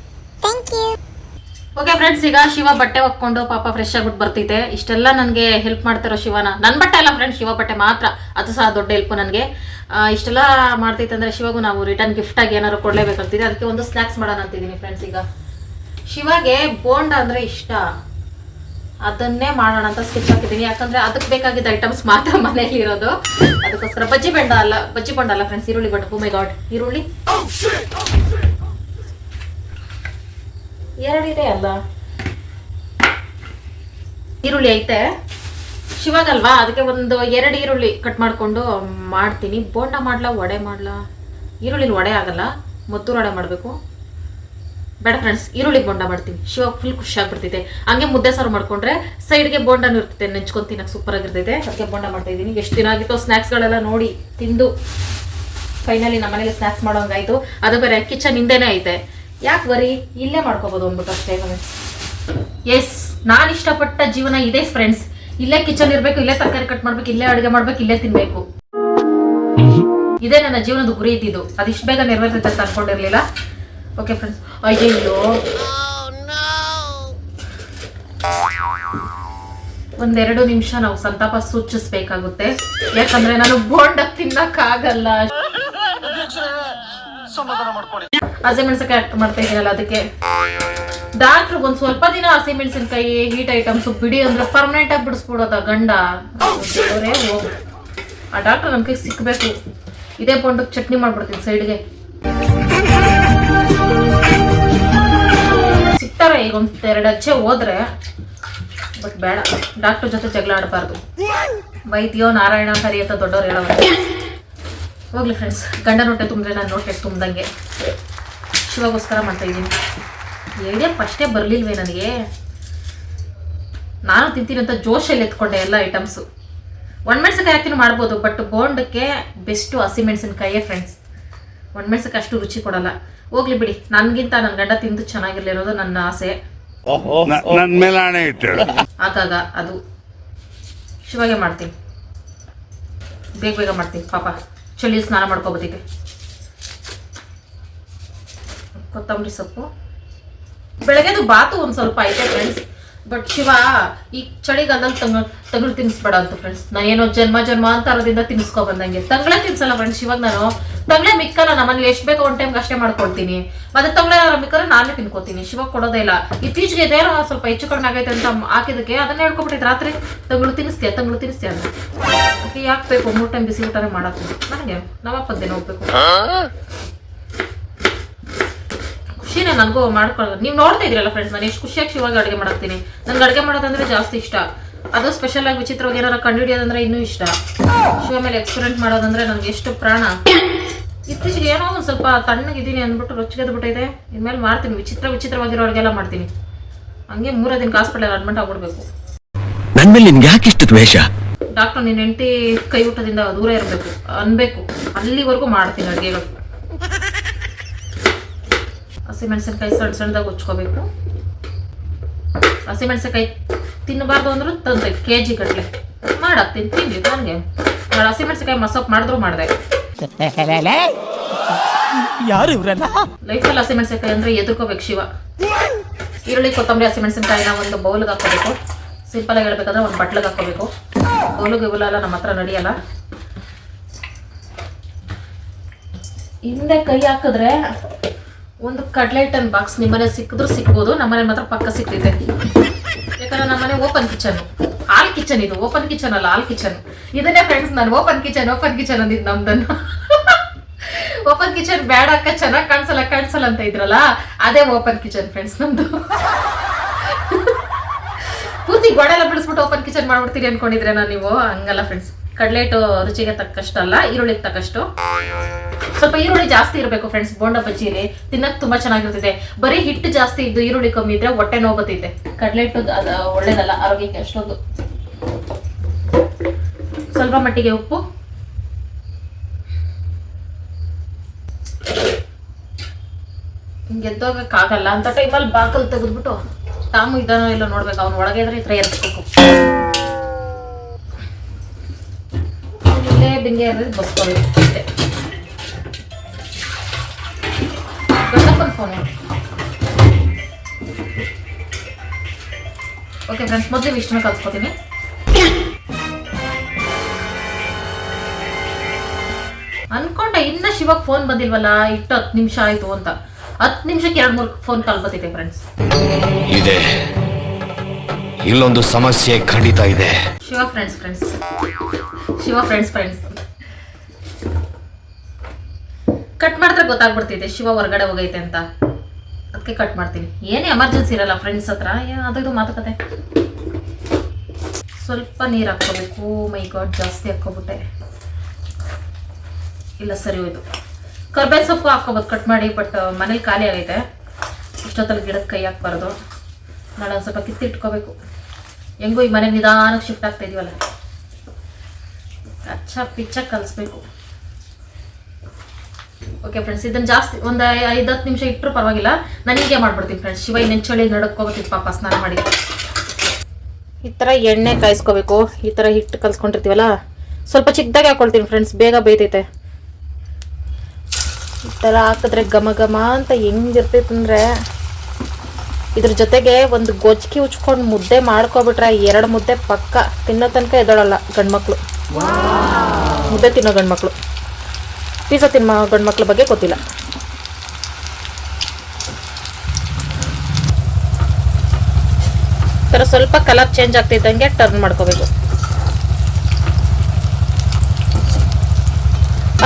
ಓಕೆ ಫ್ರೆಂಡ್ಸ್ ಈಗ ಶಿವ ಬಟ್ಟೆ ಒಕ್ಕೊಂಡು ಪಾಪ ಫ್ರೆಶ್ ಆಗ್ಬಿಟ್ಟು ಬರ್ತೈತೆ ಇಷ್ಟೆಲ್ಲ ನನಗೆ ಹೆಲ್ಪ್ ಮಾಡ್ತಾರೋ ಶಿವನ. ನನ್ನ ಬಟ್ಟೆ ಅಲ್ಲ ಫ್ರೆಂಡ್ಸ್ ಶಿವ ಬಟ್ಟೆ ಮಾತ್ರ. ಅದು ಸಹ ದೊಡ್ಡ ಹೆಲ್ಪ್ ನನಗೆ. ಇಷ್ಟೆಲ್ಲ ಮಾಡ್ತೈತೆ ಅಂದ್ರೆ ಶಿವಗೂ ನಾವು ರಿಟರ್ನ್ ಗಿಫ್ಟಾಗಿ ಆಗಿ ಏನಾದ್ರು ಕೊಡ್ಲೇಬೇಕಂತಿದೆ. ಅದಕ್ಕೆ ಒಂದು ಸ್ನ್ಯಾಕ್ಸ್ ಮಾಡೋಣ ಅಂತಿದ್ದೀನಿ ಫ್ರೆಂಡ್ಸ್ ಈಗ. ಶಿವಗೆ ಬೋಂಡ ಅಂದ್ರೆ ಇಷ್ಟ. ಅದನ್ನೇ ಮಾಡೋಣ ಅಂತ ಸ್ಕೆಚ್ ಹಾಕಿದ್ದೀನಿ. ಯಾಕಂದ್ರೆ ಅದಕ್ಕೆ ಬೇಕಾಗಿದ್ದ ಐಟಮ್ಸ್ ಮಾತ್ರ ಮನೆಯಲ್ಲಿ ಇರೋದು. ಅದಕ್ಕೋಸ್ಕರ ಬಜ್ಜಿ ಬೆಂಡ ಅಲ್ಲ, ಬಜ್ಜಿ ಬೊಂಡ ಅಲ್ಲ ಫ್ರೆಂಡ್ಸ್ ಈರುಳ್ಳಿ ಬಟ್ ಮೈ ಗಾಡ್ ಈರುಳ್ಳಿ. ಎರಡಿದೆ ಅಲ್ಲ? ಈರುಳ್ಳಿ ಐತೆ. ಶಿವಾಗಲ್ವಾ? ಅದಕ್ಕೆ ಒಂದು ಎರಡು ಈರುಳ್ಳಿ ಕಟ್ ಮಾಡಿಕೊಂಡು ಮಾಡ್ತೀನಿ. ಬೋಂಡ ಮಾಡ್ಲಾ, ವಡೆ ಮಾಡ್ಲಾ? ಈರುಳ್ಳಿನ ವಡೆ ಆಗಲ್ಲ ಮದ್ದೂರು ವಡೆ ಮಾಡಬೇಕು. ಬೇಡ ಫ್ರೆಂಡ್ಸ್ ಈರುಳ್ಳಿ ಬೋಂಡ ಮಾಡ್ತೀನಿ. ಶಿವ ಫುಲ್ ಖುಷಿ ಆಗ್ಬಿಡ್ತೈತೆ ಹಂಗೆ ಮುದ್ದೆ ಸಾರು ಮಾಡ್ಕೊಂಡ್ರೆ ಸೈಡ್ಗೆ ಬೋಂಡನೂ ಇರ್ತೈತೆ ನೆಂಚ್ಕೊಂಡು ತಿನ್ನಕ್ಕೆ ಸೂಪರ್ ಆಗಿರ್ತೈತೆ. ಅದಕ್ಕೆ ಬೋಂಡ ಮಾಡ್ತಾ ಇದ್ದೀನಿ. ಎಷ್ಟು ದಿನ ಆಗಿತ್ತು ಸ್ನ್ಯಾಕ್ಸ್ಗಳೆಲ್ಲ ನೋಡಿ ತಿಂದು ಫೈನಲಿ ನಮ್ಮ ಮನೇಲಿ ಸ್ನಾಕ್ಸ್ ಮಾಡೋಂಗಾಯ್ತು ಅದು ಬೇರೆ ಕಿಚನ್ ಹಿಂದೆನೆ ಐತೆ. ಯಾಕೆ ಬರೀ ಇಲ್ಲೇ ಮಾಡ್ಕೋಬೋದು ಅಂದ್ಬಿಟ್ಟು ಅಷ್ಟೇ ಎಸ್ ನಾನು ಇಷ್ಟಪಟ್ಟ ಜೀವನ ಇದೆ ಫ್ರೆಂಡ್ಸ್ ಇಲ್ಲೇ ಕಿಚನ್ ಇರಬೇಕು ಇಲ್ಲೇ ತರಕಾರಿ ಕಟ್ ಮಾಡ್ಬೇಕು ಇಲ್ಲೇ ಅಡುಗೆ ಮಾಡ್ಬೇಕು ಇಲ್ಲೇ ತಿನ್ಬೇಕು. ಇದೇ ನನ್ನ ಜೀವನದ ಗುರಿ ಇದ್ದಿದ್ದು. ಅದಿಷ್ಟು ಬೇಗ ನೆರವೇರ್ತೈತೆ ಅಂತ ಅನ್ಕೊಂಡಿರ್ಲಿಲ್ಲ. ಓಕೆ ಫ್ರೆಂಡ್ಸ್ ಅಯ್ಯಯ್ಯೋ ಒಂದೆರಡು ನಿಮಿಷ ನಾವು ಸಂತಾಪ ಸೂಚಿಸ್ಬೇಕಾಗುತ್ತೆ. ಯಾಕಂದ್ರೆ ನಾನು ಬೋಂಡ ತಿನ್ನಕ್ಕಾಗಲ್ಲ. ಹಸಿಮೆಣಸಿನಕಾಯಿ ಅರ್ಥ ಮಾಡ್ತಾ ಇದೀನಲ್ಲ ಅದಕ್ಕೆ. ಡಾಕ್ಟರ್ ಒಂದ್ ಸ್ವಲ್ಪ ದಿನ ಹಸಿಮೆಣಸಿನಕಾಯಿ ಹೀಟ್ ಐಟಮ್ಸ್ ಬಿಡಿ ಅಂದ್ರೆ ಪರ್ಮನೆಂಟ್ ಆಗಿ ಬಿಡಿಸ್ಬಿಡೋದ ಗಂಡ. ಆ ಡಾಕ್ಟರ್ ನಮ್ ಕೈ ಸಿಕ್ಬೇಕು. ಇದೇ ಬೋಂಡಕ್ಕೆ ಚಟ್ನಿ ಮಾಡ್ಬಿಡ್ತೀನಿ ಸೈಡ್ಗೆ ಸಿಗ್ತಾರೆ ಈಗ ಒಂದ್ ಎರಡು ಅಚ್ಚೆ ಹೋದ್ರೆ ಬಟ್ ಬೇಡ. ಡಾಕ್ಟರ್ ಜೊತೆ ಜಗಳ ಆಡಬಾರ್ದು. ವೈದ್ಯೋ ನಾರಾಯಣ ಸರಿ ಅಂತ ದೊಡ್ಡವ್ರು ಹೇಳೋ ಹೋಗ್ಲಿ ಫ್ರೆಂಡ್ಸ್ ಗಂಡ ನೋಟೆ ತುಂಬಿದ್ರೆ ನಾನು ನೋಟೆ ತುಂಬ್ದಂಗೆ. ಶಿವಗೋಸ್ಕರ ಮಾಡ್ತಾ ಇದ್ದೀನಿ. ಏನೇ ಫಸ್ಟೇ ಬರಲಿಲ್ವೇ ನನಗೆ? ನಾನು ತಿಂತೀನಿ ಅಂತ ಜೋಶಲ್ಲಿ ಎತ್ಕೊಂಡೆ ಎಲ್ಲ ಐಟಮ್ಸು ಒಣಮೆಣ್ಸಿನ್ಕಾಯಿ ಹಾಕಿನೂ ಮಾಡ್ಬೋದು ಬಟ್ ಬೋಂಡಕ್ಕೆ ಬೆಸ್ಟು ಹಸಿಮೆಣಸಿನ್ಕಾಯೇ ಫ್ರೆಂಡ್ಸ್ ಒಣಮೆಣ್ಸಕ್ಕೆ ಅಷ್ಟು ರುಚಿ ಕೊಡಲ್ಲ. ಹೋಗ್ಲಿ ಬಿಡಿ ನನ್ಗಿಂತ ನನ್ನ ಗಂಡ ತಿಂದು ಚೆನ್ನಾಗಿರ್ಲಿರೋದು ನನ್ನ ಆಸೆ. ಆಗಾಗ ಅದು. ಶಿವಾಗೆ ಮಾಡ್ತೀನಿ. ಬೇಗ ಬೇಗ ಮಾಡ್ತೀನಿ ಪಾಪ. ಚಳಿ ಸ್ನಾನ ಮಾಡ್ಕೋಬೋದಿಕ್ಕೆ ಕೊತ್ತಂಬರಿ ಸೊಪ್ಪು. ಬೆಳಗ್ಗೆದು ಬಾತು ಒಂದು ಸ್ವಲ್ಪ ಐತೆ ಫ್ರೆಂಡ್ಸ್ ಬಟ್ ಶಿವ ಈ ಚಳಿಗಾಲದಲ್ಲಿ ತಂಗು, ತಂಗಳು ತಿನ್ನಿಸ್ಬೇಡ ಅಂತ ಫ್ರೆಂಡ್ಸ್ ಏನೋ ಜನ್ಮ ಅಂತಾರದಿಂದ ತಿನ್ನಿಸ್ಕೊ ಬಂದಂಗೆ. ತಂಗಳೇ ತಿನ್ಸಲ್ಲ ಫ್ರೆಂಡ್ಸ್ ಇವಾಗ ನಾನು. ತಂಗಳೇ ಮಿಕ್ಕಲ್ಲ ನಮ್ಮಲ್ಲಿ ಎಷ್ಟು ಬೇಕೋ ಒಂದು ಟೈಮ್ ಅಷ್ಟೇ ಮಾಡ್ಕೊಳ್ತೀನಿ ಮತ್ತೆ ತಂಗಳೇ ಮಿಕ್ಕಲ್ಲ ನಾನೇ ತಿನ್ಕೋತೀನಿ. ಶಿವ ಕೊಡೋದೇ ಇಲ್ಲ. ಇತ್ತೀಚೆಗೆ ಇದೇನೋ ಸ್ವಲ್ಪ ಹೆಚ್ಚು ಕಡಿಮೆ ಆಗೈತೆ ಅಂತ ಹಾಕಿದಕ್ಕೆ ಅದನ್ನ ಹೇಳ್ಕೊಬಿಟ್ಟಿದ್ದು ರಾತ್ರಿ. ತಂಗಳು ತಿನ್ನಿಸ್ತೀಯ ತಂಗಳು ತಿನ್ನಿಸ್ತೀಯ ಅಂತ. ಯಾಕೆ ಬೇಕು? ಮೂರು ಟೈಮ್ ಬಿಸಿ ಊಟನೇ ಮಾಡಕ್ಕೆ ನನಗೆ ನಮ್ಮಪ್ಪದ್ದೇನೋ ಹೋಗ್ಬೇಕು. ಖುಷಿನೇ ನನಗೂ ಮಾಡ್ಕೊಳ್ಳೋದು ನೀವು ನೋಡ್ತಾ ಇದ್ರಲ್ಲ ಫ್ರೆಂಡ್ಸ್ ನಾನು ಎಷ್ಟು ಖುಷಿಯಾಗಿ ಶಿವಾಗ ಅಡುಗೆ ಮಾಡ್ತೀನಿ ನನ್ಗೆ ಅಡುಗೆ ಮಾಡೋದಂದ್ರೆ ಜಾಸ್ತಿ ಇಷ್ಟ. ಅದು ಸ್ಪೆಷಲ್ ಆಗಿ ವಿಚಿತ್ರವಾಗಿ ಏನಾರ ಕಂಡುಹಿಡಿಯೋದಂದ್ರೆ ಇನ್ನೂ ಇಷ್ಟ. ಶಿವ ಮೇಲೆ ಎಕ್ಸ್ಪೆರಿಮೆಂಟ್ ಮಾಡೋದಂದ್ರೆ ನನಗೆ ಎಷ್ಟು ಪ್ರಾಣ. ಇತ್ತೀಚೆಗೆ ಏನೋ ಒಂದು ಸ್ವಲ್ಪ ತಣ್ಣಗಿದ್ದೀನಿ ಅಂದ್ಬಿಟ್ಟು ರೊಚ್ಚಿಗೆದ್ದು ಬಿಟ್ಟಿದೆ ಇನ್ಮೇಲೆ ಮಾಡ್ತೀನಿ. ವಿಚಿತ್ರ ವಿಚಿತ್ರವಾಗಿರೋ ಅಡುಗೆಲ್ಲ ಮಾಡ್ತೀನಿ. ಹಂಗೆ ಮೂರೇ ದಿನಕ್ಕೆ ಹಾಸ್ಪಿಟಲ್ ಅಡ್ಮಿಟ್ ಆಗ್ಬಿಡ್ಬೇಕು. ಮೇಲೆ ನಿನ್ಗೆ ದ್ವೇಷ? ಡಾಕ್ಟರ್ ನಿನ್ನ ಹೆಂಡತಿ ಕೈ ಊಟದಿಂದ ದೂರ ಇರಬೇಕು. ಅನ್ಬೇಕು. ಅಲ್ಲಿವರೆಗೂ ಮಾಡ್ತೀನಿ ಅಡುಗೆಗಳು. ಹಸಿಮೆಣಸಿನ್ಕಾಯಿ ಸಣ್ಣ ಸಣ್ಣದಾಗಿ ಉಚ್ಕೋಬೇಕು. ಹಸಿಮೆಣಸಿನ್ಕಾಯಿ ತಿನ್ನಬಾರ್ದು ಅಂದ್ರೂ ತಂದೆ ಕೆ ಜಿ ಗಟ್ಟಲೆ ತಿನ್ ತಿನ್ಲಿ ನನಗೆ. ನಾನು ಹಸಿಮೆಣಸಿನ್ಕಾಯಿ ಮಸಪ್ ಮಾಡಿದ್ರು ಮಾಡಿದೆ. ಯಾರು ಇವರೆಲ್ಲ ಲೈಫಲ್ಲಿ ಹಸಿಮೆಣಸಿನ್ಕಾಯಿ ಅಂದರೆ ಎದುರ್ಕೋಬೇಕು ಶಿವ. ಈರುಳ್ಳಿ ಕೊತ್ತಂಬರಿ ಹಸಿಮೆಣಸಿನ್ಕಾಯಿನ ಒಂದು ಬೌಲ್ಗೆ ಹಾಕೋಬೇಕು ಆಗಿ ಹೇಳ್ಬೇಕಂದ್ರೆ ಒಂದು ಬಟ್ಲಿಗೆ ಹಾಕೋಬೇಕು ಬೌಲ್ಗೆ ಇವೆಲ್ಲ ನಮ್ಮ ಹತ್ರ ನಡೆಯಲ್ಲ. ಹಿಂದೆ ಕೈ ಹಾಕಿದ್ರೆ ಒಂದು ಕಡ್ಲೆಟನ್ ಬಾಕ್ಸ್ ನಿಮ್ಮನೆ ಸಿಕ್ಕಿದ್ರು ಸಿಕ್ಬೋದು ನಮ್ಮನೆ ಮಾತ್ರ ಪಕ್ಕ ಸಿಕ್ತಿದೆ. ಯಾಕಂದ್ರೆ ನಮ್ಮನೆ ಓಪನ್ ಕಿಚನ್ ಆಲ್ ಕಿಚನ್ ಇದು ಓಪನ್ ಕಿಚನ್ ಅಲ್ಲ ಆಲ್ ಕಿಚನ್ ಇದನ್ನೇ ಫ್ರೆಂಡ್ಸ್ ನಾನು ಓಪನ್ ಕಿಚನ್ ಓಪನ್ ಕಿಚನ್ ಅಂದಿದ್ದು ನಮ್ದನ್ನು. ಓಪನ್ ಕಿಚನ್ ಬೇಡ ಅಕ್ಕ ಚೆನ್ನಾಗಿ ಕಾಣಿಸಲ್ಲ ಕಾಣಿಸಲ್ಲ ಅಂತ ಇದ್ರಲ್ಲ, ಅದೇ ಓಪನ್ ಕಿಚನ್ ಫ್ರೆಂಡ್ಸ್ ನಮ್ದು. ಪೂರ್ತಿ ಗೋಡೆಲ್ಲ ಬಿಡಿಸ್ಬಿಟ್ಟು ಓಪನ್ ಕಿಚನ್ ಮಾಡ್ಬಿಡ್ತೀರಿ ಅನ್ಕೊಂಡಿದ್ರೆ ನಾನು ನೀವು, ಹಂಗಲ್ಲ ಫ್ರೆಂಡ್ಸ್ ಕಡ್ಲೆಟು ರುಚಿಗೆ ತಕ್ಕಷ್ಟು ಅಲ್ಲ ಈರುಳ್ಳಿಗೆ ತಕ್ಕಷ್ಟು. ಸ್ವಲ್ಪ ಈರುಳ್ಳಿ ಜಾಸ್ತಿ ಇರಬೇಕು ಫ್ರೆಂಡ್ಸ್ ಬೋಂಡ ಬಜ್ಜಿಲಿ. ತಿನ್ನಕ್ ತುಂಬಾ ಚೆನ್ನಾಗಿರ್ತದೆ. ಬರೀ ಹಿಟ್ಟು ಜಾಸ್ತಿ ಇದ್ದು ಈರುಳ್ಳಿ ಕಮ್ಮಿ ಇದ್ರೆ ಹೊಟ್ಟೆ ನೋವು ಬರ್ತೈತೆ. ಕಡ್ಲೆಟ್ಟು ಅದು ಒಳ್ಳೇದಲ್ಲ, ಆರೋಗ್ಯಕ್ಕೆ ಅಷ್ಟೊಂದು. ಸ್ವಲ್ಪ ಮಟ್ಟಿಗೆ ಉಪ್ಪು. ಹಿಂಗೆ ಎದ್ದೋಗಕ್ಕಾಗಲ್ಲ ಅಂತ ಟೈಮಲ್ಲಿ ಬಾಕಲ್ ತೆಗೆದ್ಬಿಟ್ಟು ತಾಮು ಇದ್ದಾನೋ ಇಲ್ಲ ನೋಡ್ಬೇಕು, ಅವ್ನು ಒಳಗೆ ಇದ್ರೆ ಈ ಥರ ಎರ್ಸ್ಬೇಕು ಇಲ್ಲೇ ಬಿಂಗೆ ಇರೋದು ಗಂಡಪ್ಪನ ಫೋನು ಓಕೆ ಫ್ರೆಂಡ್ಸ್ ಮೊದಲು ವಿಷ್ಣು ಕಲ್ಸ್ಕೊತೀನಿ. ಅನ್ಕೊಂಡೆ ಇನ್ನ ಶಿವಾಗ ಫೋನ್ ಬಂದಿಲ್ವಲ್ಲ, ಇಟ್ಟು ಹತ್ತು ನಿಮಿಷ ಆಯ್ತು ಅಂತ. ಹತ್ತು ನಿಮಿಷಕ್ಕೆ ಎರಡು ಮೂರು ಫೋನ್ ಕಾಲ್ ಫ್ರೆಂಡ್ಸ್ ಇದೆ. ಇಲ್ಲೊಂದು ಸಮಸ್ಯೆ ಖಂಡಿತ ಇದೆ. Shiva friends friends Shiva friends friends cut ಮಾಡಿದ್ರೆ ಗೊತ್ತಾಗ್ಬಿಡ್ತಿದೆ ಶಿವ ಹೊರಗಡೆ ಹೋಗೈತೆ ಅಂತ. ಅದಕ್ಕೆ ಕಟ್ ಮಾಡ್ತೀನಿ. ಏನೇ ಎಮರ್ಜೆನ್ಸಿ ಇರಲ್ಲ ಫ್ರೆಂಡ್ಸ್ ಹತ್ರ. ಅದು ಇದು ಮಾತುಕತೆ. ಸ್ವಲ್ಪ ನೀರು ಹಾಕ್ಕೋಬೇಕು. ಮೈ ಗಾಡ್ ಜಾಸ್ತಿ ಹಾಕ್ಕೊಬಿಟ್ಟೆ. ಇಲ್ಲ, ಸರಿ ಹೋಯ್ತು. ಕರ್ಬೇವು ಸೊಪ್ಪು ಹಾಕ್ಕೋಬೋದು ಕಟ್ ಮಾಡಿ ಬಟ್ ಮನೇಲಿ ಖಾಲಿ ಆಗೈತೆ. ಇಷ್ಟೊತ್ತಲ್ಲಿ ಗಿಡದ ಕೈ ಹಾಕ್ಬಾರ್ದು. ನಾಳೆ ಒಂದು ಸ್ವಲ್ಪ ಕಿತ್ತಿಟ್ಕೋಬೇಕು ಹೆಂಗೂ ಈ ಮನೆ ನಿಧಾನಕ್ಕೆ ಶಿಫ್ಟ್ ಆಗ್ತಾ ಇದೀವಲ್ಲ. ಅಚ್ಚ ಪಿಚ್ಚ ಕಲಿಸ್ಬೇಕು. ಓಕೆ ಫ್ರೆಂಡ್ಸ್ ಇದನ್ನು ಜಾಸ್ತಿ ಒಂದು ಐದು ಹತ್ತು ನಿಮಿಷ ಇಟ್ಟರು ಪರವಾಗಿಲ್ಲ. ನಾನು ಹೀಗೆ ಮಾಡ್ಬಿಡ್ತೀನಿ ಫ್ರೆಂಡ್ಸ್ ಶಿವ ನೆಂಚಳಿ ಚಳಿ ನಡ್ಕೋಬೇಕಿತ್ತು ಪಾಪ ಸ್ನಾನ ಮಾಡಿ. ಈ ಥರ ಎಣ್ಣೆ ಕಾಯಿಸ್ಕೋಬೇಕು. ಈ ಥರ ಹಿಟ್ಟು ಕಲ್ಸ್ಕೊಂಡಿರ್ತೀವಲ್ಲ, ಸ್ವಲ್ಪ ಚಿಕ್ಕದಾಗಿ ಹಾಕೊಳ್ತೀನಿ ಫ್ರೆಂಡ್ಸ್ ಬೇಗ ಬೇಯ್ತೈತೆ. ಈ ಥರ ಹಾಕಿದ್ರೆ ಘಮ ಘಮ ಅಂತ ಹೆಂಗಿರ್ತೈತೆ ಅಂದರೆ ಇದ್ರ ಜೊತೆಗೆ ಒಂದು ಗೊಜ್ಜಿ ಉಚ್ಕೊಂಡು ಮುದ್ದೆ ಮಾಡ್ಕೊಬಿಟ್ರೆ ಎರಡು ಮುದ್ದೆ ಪಕ್ಕ ತಿನ್ನೋ ತನಕ ಎದೊಳಲ್ಲ ಗಂಡ್ಮಕ್ಳು. ಮುದ್ದೆ ತಿನ್ನೋ ಗಂಡ್ಮಕ್ಳು. ಪಿಜ್ಜಾ ತಿನ್ನೋ ಗಂಡ್ಮಕ್ಳ ಬಗ್ಗೆ ಗೊತ್ತಿಲ್ಲ. ಥರ ಸ್ವಲ್ಪ ಕಲರ್ ಚೇಂಜ್ ಆಗ್ತಿದ್ದಂಗೆ ಟರ್ನ್ ಮಾಡ್ಕೋಬೇಕು.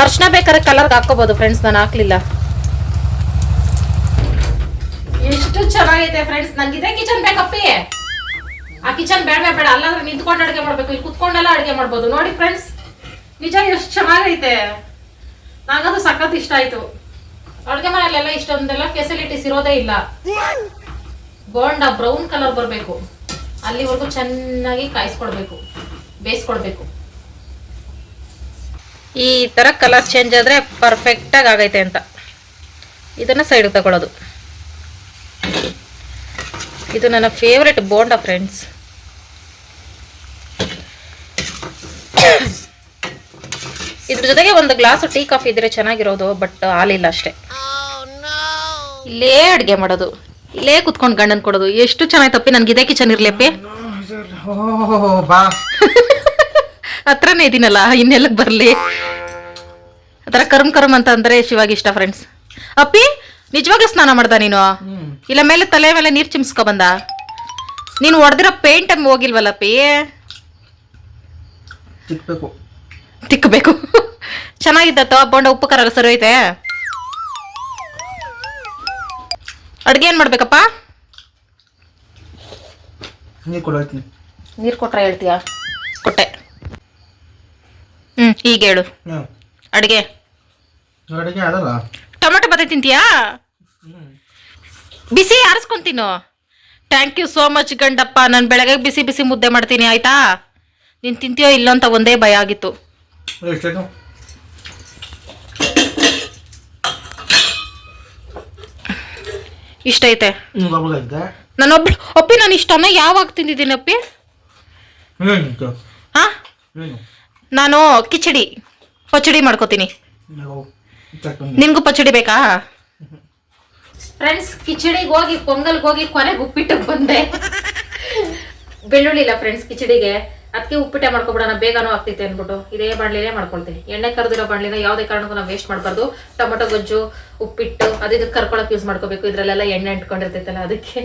ಅರ್ಶಿನ ಬೇಕಾದ್ರೆ ಕಲರ್ಗೆ ಹಾಕೋಬಹುದು ಫ್ರೆಂಡ್ಸ್ ನಾನು ಹಾಕ್ಲಿಲ್ಲ. ಎಷ್ಟು ಚೆನ್ನಾಗೈತೆ ಫ್ರೆಂಡ್ಸ್ ನಂಗೆ ಇದೇ ಕಿಚನ್ ಬೇಕಪ್ಪಿ ಆ ಕಿಚನ್ ಬೇಡ ಬೇಡ ಅಲ್ಲಾಂದ್ರೆ ನಿಂತ್ಕೊಂಡು ಅಡುಗೆ ಮಾಡಬೇಕು. ಇಲ್ಲಿ ಕುತ್ಕೊಂಡೆಲ್ಲ ಅಡುಗೆ ಮಾಡ್ಬೋದು. ನೋಡಿ ಫ್ರೆಂಡ್ಸ್ ನಿಜ ಎಷ್ಟು ಚೆನ್ನಾಗೈತೆ. ನಂಗದು ಸಖತ್ ಇಷ್ಟ ಆಯ್ತು. ಅಡುಗೆ ಮನೆಯಲ್ಲೆಲ್ಲ ಇಷ್ಟೊಂದೆಲ್ಲ ಫೆಸಿಲಿಟೀಸ್ ಇರೋದೇ ಇಲ್ಲ. ಬೋಂಡ ಬ್ರೌನ್ ಕಲರ್ ಬರಬೇಕು. ಅಲ್ಲಿವರೆಗೂ ಚೆನ್ನಾಗಿ ಕಾಯಿಸ್ಕೊಡ್ಬೇಕು. ಬೇಯಿಸ್ಕೊಡ್ಬೇಕು. ಈ ಥರ ಕಲರ್ ಚೇಂಜ್ ಆದರೆ ಪರ್ಫೆಕ್ಟಾಗಿ ಆಗೈತೆ ಅಂತ. ಇದನ್ನು ಸೈಡಿಗೆ ತಗೊಳ್ಳೋದು ಇದು ನನ್ನ ಫೇವ್ರೆಟ್ ಬೋಂಡ ಫ್ರೆಂಡ್ಸ್ ಇದ್ರ ಜೊತೆಗೆ ಒಂದು ಗ್ಲಾಸ್ ಟೀ ಕಾಫಿ ಇದ್ರೆ ಚೆನ್ನಾಗಿರೋದು ಬಟ್ ಹಾಲಿಲ್ಲ ಅಷ್ಟೇ. ಇಲ್ಲೇ ಅಡುಗೆ ಮಾಡೋದು. ಇಲ್ಲೇ ಕುತ್ಕೊಂಡು ಗಂಡನ್ ಕೊಡೋದು. ಎಷ್ಟು ಚೆನ್ನಾಗಿ ತಪ್ಪಿ ನನ್ಗೆ ಇದೇ ಕಿಚನ್ ಇರ್ಲಿ ಅಪ್ಪಿ. ಓಹೋ [laughs] ಬಾ ಹತ್ರನೇ ಇದೀನಲ್ಲ ಇನ್ನೆಲ್ಲಕ್ಕೆ ಬರ್ಲಿ. ಅದರ ಕರ್ಮ್ ಕರ್ಮ್ ಅಂತ ಅಂದ್ರೆ ಶಿವಾಗಿ ಇಷ್ಟ ಫ್ರೆಂಡ್ಸ್ ಅಪ್ಪಿ ನಿಜವಾಗ ಸ್ನಾನ ಮಾಡ್ದ ನೀನು? ಇಲ್ಲ ಮೇಲೆ ತಲೆ ಮೇಲೆ ನೀರು ಚಿಮ್ಸ್ಕೊ ಬಂದ? ನೀನು ಹೊಡೆದಿರೋ ಪೇಂಟ್ ಹೋಗಿಲ್ವಲ್ಲ ಅಪ್ಪಿ ತಿಕ್ಕಬೇಕು ತಿಕ್ಕಬೇಕು ಚೆನ್ನಾಗಿದ್ದತ್ತ ಬೋಂಡ ಉಪ್ಪು ಖಾರ ಎಲ್ಲ ಸರಿ ಐತೆ ಅಡ್ಗೆ ಏನ್ ಮಾಡ್ಬೇಕಪ್ಪ? ನೀರು ಕೊಡು ಹೇಳ್ತೀನಿ. ನೀರ್ ಕೊಟ್ರೆ ಹೇಳ್ತೀಯಾ? ಕೊಟ್ಟೆ. ಹ್ಮ್ ಈಗ ಹೇಳು. ಹ್ಞೂ ಅಡ್ಗೆ. ಅಡುಗೆ ಅದಲ್ಲ ಟೊಮೆಟೊ ಬತ್ತೆ ತಿಂತೀಯಾ? ಬಿಸಿ ಆರಿಸ್ಕೊಂತೀನು ಥ್ಯಾಂಕ್ ಯು ಸೋ ಮಚ್ ಗಂಡಪ್ಪ. ನಾನು ಬೆಳಗ್ಗೆ ಬಿಸಿ ಬಿಸಿ ಮುದ್ದೆ ಮಾಡ್ತೀನಿ ಆಯ್ತಾ? ನೀನು ತಿಂತೀಯೋ ಇಲ್ಲೋ ಅಂತ ಒಂದೇ ಭಯ ಆಗಿತ್ತು. ಇಷ್ಟ ಐತೆ ನಾನು ಒಬ್ಬ ಒಪ್ಪಿ ನಾನು ಇಷ್ಟನ್ನ ಯಾವಾಗ ತಿಂದಿದ್ದೀನಿ ಅಪ್ಪಿ ಹಾ? ನಾನು ಕಿಚಡಿ ಪಚಡಿ ಮಾಡ್ಕೋತೀನಿ. ನಿನ್ಗೂ ಪಚಡಿ ಬೇಕಾ? ಫ್ರೆಂಡ್ಸ್ ಕಿಚಡಿಗೆ ಹೋಗಿ ಪೊಂಗಲ್ಗೆ ಹೋಗಿ ಕೊನೆಗೆ ಉಪ್ಪಿಟ್ಟು ಬಂದೆ. ಬೆಳ್ಳುಳ್ಳಿ ಇಲ್ಲ ಫ್ರೆಂಡ್ಸ್ ಕಿಚಡಿಗೆ. ಅದಕ್ಕೆ ಉಪ್ಪಿಟ್ಟೆ ಮಾಡ್ಕೊಬಿಡೋಣ ಬೇಗನೂ ಆಗ್ತೈತೆ ಅಂದ್ಬಿಟ್ಟು ಇದೇ ಬಾಣಲಿನೇ ಮಾಡ್ಕೊಳ್ತೀನಿ. ಎಣ್ಣೆ ಕರೆದಿರೋ ಬಾಣಲಿನ ಯಾವುದೇ ಕಾರಣಕ್ಕೂ ನಾವು ವೇಸ್ಟ್ ಮಾಡಬಾರ್ದು. ಟೊಮೊಟೊ ಗೊಜ್ಜು ಉಪ್ಪಿಟ್ಟು ಅದಿದ್ದು ಕರ್ಕೊಳಕ್ಕೆ ಕರ್ಕೊಳಕ್ ಯೂಸ್ ಮಾಡ್ಕೋಬೇಕು. ಇದ್ರಲ್ಲೆಲ್ಲ ಎಣ್ಣೆ ಅಂಟ್ಕೊಂಡಿರ್ತೈತಲ್ಲ ಅದಕ್ಕೆ.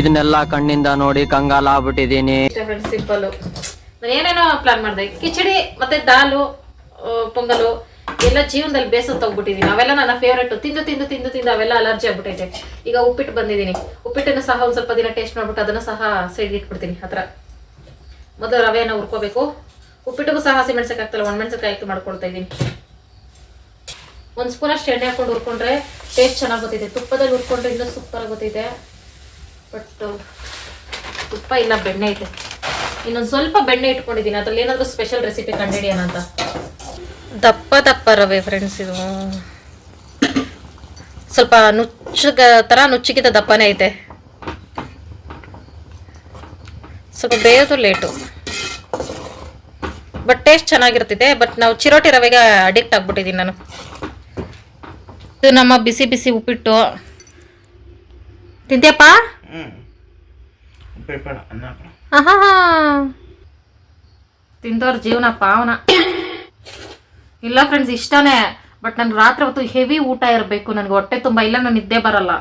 ಇದನ್ನೆಲ್ಲ ಕಣ್ಣಿಂದ ನೋಡಿ ಕಂಗಾಲ ಫ್ರೆಂಡ್ಸ್ ಸಿಂಪಲ್ ನಾನು ಏನೇನೋ ಪ್ಲಾನ್ ಮಾಡಿದೆ. ಕಿಚಡಿ ಮತ್ತೆ ದಾಲು ಪೊಂಗಲು ಎಲ್ಲ ಜೀವನದಲ್ಲಿ ಬೇಸನ್ ತಗ್ಬಿಟ್ಟಿದ್ದೀನಿ ಅವೆಲ್ಲ ನನ್ನ ಫೇವ್ರೇಟ್ ತಿಂದು ತಿಂದು ತಿಂದು ತಿಂದು ಅವೆಲ್ಲ ಅಲರ್ಜಿ ಆಗ್ಬಿಟ್ಟೈತೆ. ಈಗ ಉಪ್ಪಿಟ್ಟು ಬಂದಿದ್ದೀನಿ. ಉಪ್ಪಿಟ್ಟನ್ನು ಸಹ ಒಂದು ಸ್ವಲ್ಪ ದಿನ ಟೇಸ್ಟ್ ಮಾಡ್ಬಿಟ್ಟು ಅದನ್ನು ಸಹ ಸೈಡ್ ಇಟ್ಬಿಡ್ತೀನಿ ಹತ್ರ ಮೊದಲು ರವೆಯನ್ನು ಹುರ್ಕೋಬೇಕು. ಉಪ್ಪಿಟ್ಟಿಗೂ ಸಹ ಹಸಿಮೆಣ್ಸಕ್ಕೆ ಒಣ ಒಣಮೆಣ್ಸಕಾಯಿ ಹಾಕಿ ಮಾಡ್ಕೊಳ್ತಾ ಇದ್ದೀನಿ. ಒಂದು ಸ್ಪೂನ್ ಅಷ್ಟು ಎಣ್ಣೆ ಹಾಕೊಂಡು ಹುರ್ಕೊಂಡ್ರೆ ಟೇಸ್ಟ್ ಚೆನ್ನಾಗಿ ಗೊತ್ತಿದೆ ತುಪ್ಪದಲ್ಲಿ ಹುರ್ಕೊಂಡ್ರೆ ಇನ್ನೂ ಸೂಪರ್ ಗೊತ್ತಿದೆ ಬಟ್ ತುಪ್ಪ ಇಲ್ಲ ಬೆಣ್ಣೆ ಐತೆ. ಇನ್ನೊಂದು ಸ್ವಲ್ಪ ಬೆಣ್ಣೆ ಇಟ್ಕೊಂಡಿದ್ದೀನಿ. ಅದ್ರಲ್ಲಿ ಏನಾದರೂ ಸ್ಪೆಷಲ್ ರೆಸಿಪಿ ಕಂಡುಹಿಡಿಯೋಣ ಅಂತ. ದಪ್ಪ ದಪ್ಪ ರವೆ ಫ್ರೆಂಡ್ಸ್ ಇದು. ಸ್ವಲ್ಪ ನುಚ್ಚಗ ಥರ ನುಚ್ಚಿಗಿದ ದಪ್ಪನೇ ಐತೆ. ಸ್ವಲ್ಪ ಬೇಯೋದು ಲೇಟು ಬಟ್ ಟೇಸ್ಟ್ ಚೆನ್ನಾಗಿರ್ತಿದೆ ಬಟ್ ನಾವು ಚಿರೋಟಿ ರವೆಗೆ ಅಡಿಕ್ಟ್ ಆಗ್ಬಿಟ್ಟಿದ್ದೀನಿ ನಾನು. ಇದು ನಮ್ಮ ಬಿಸಿ ಬಿಸಿ ಉಪ್ಪಿಟ್ಟು. ತಿಂತೀಯಪ್ಪ? ಹಾ. ಆಹಾ ತಿಂದವ್ರ ಜೀವನ ಪಾವನ. ಇಲ್ಲ ಫ್ರೆಂಡ್ಸ್ ಇಷ್ಟನೇ. ಬಟ್ ನನ್ಗೆ ರಾತ್ರಿ ಹೊತ್ತು ಹೆವಿ ಊಟ ಇರಬೇಕು. ನನಗೆ ಹೊಟ್ಟೆ ತುಂಬ, ಇಲ್ಲ ನಾನು ನಿದ್ದೆ ಬರಲ್ಲ.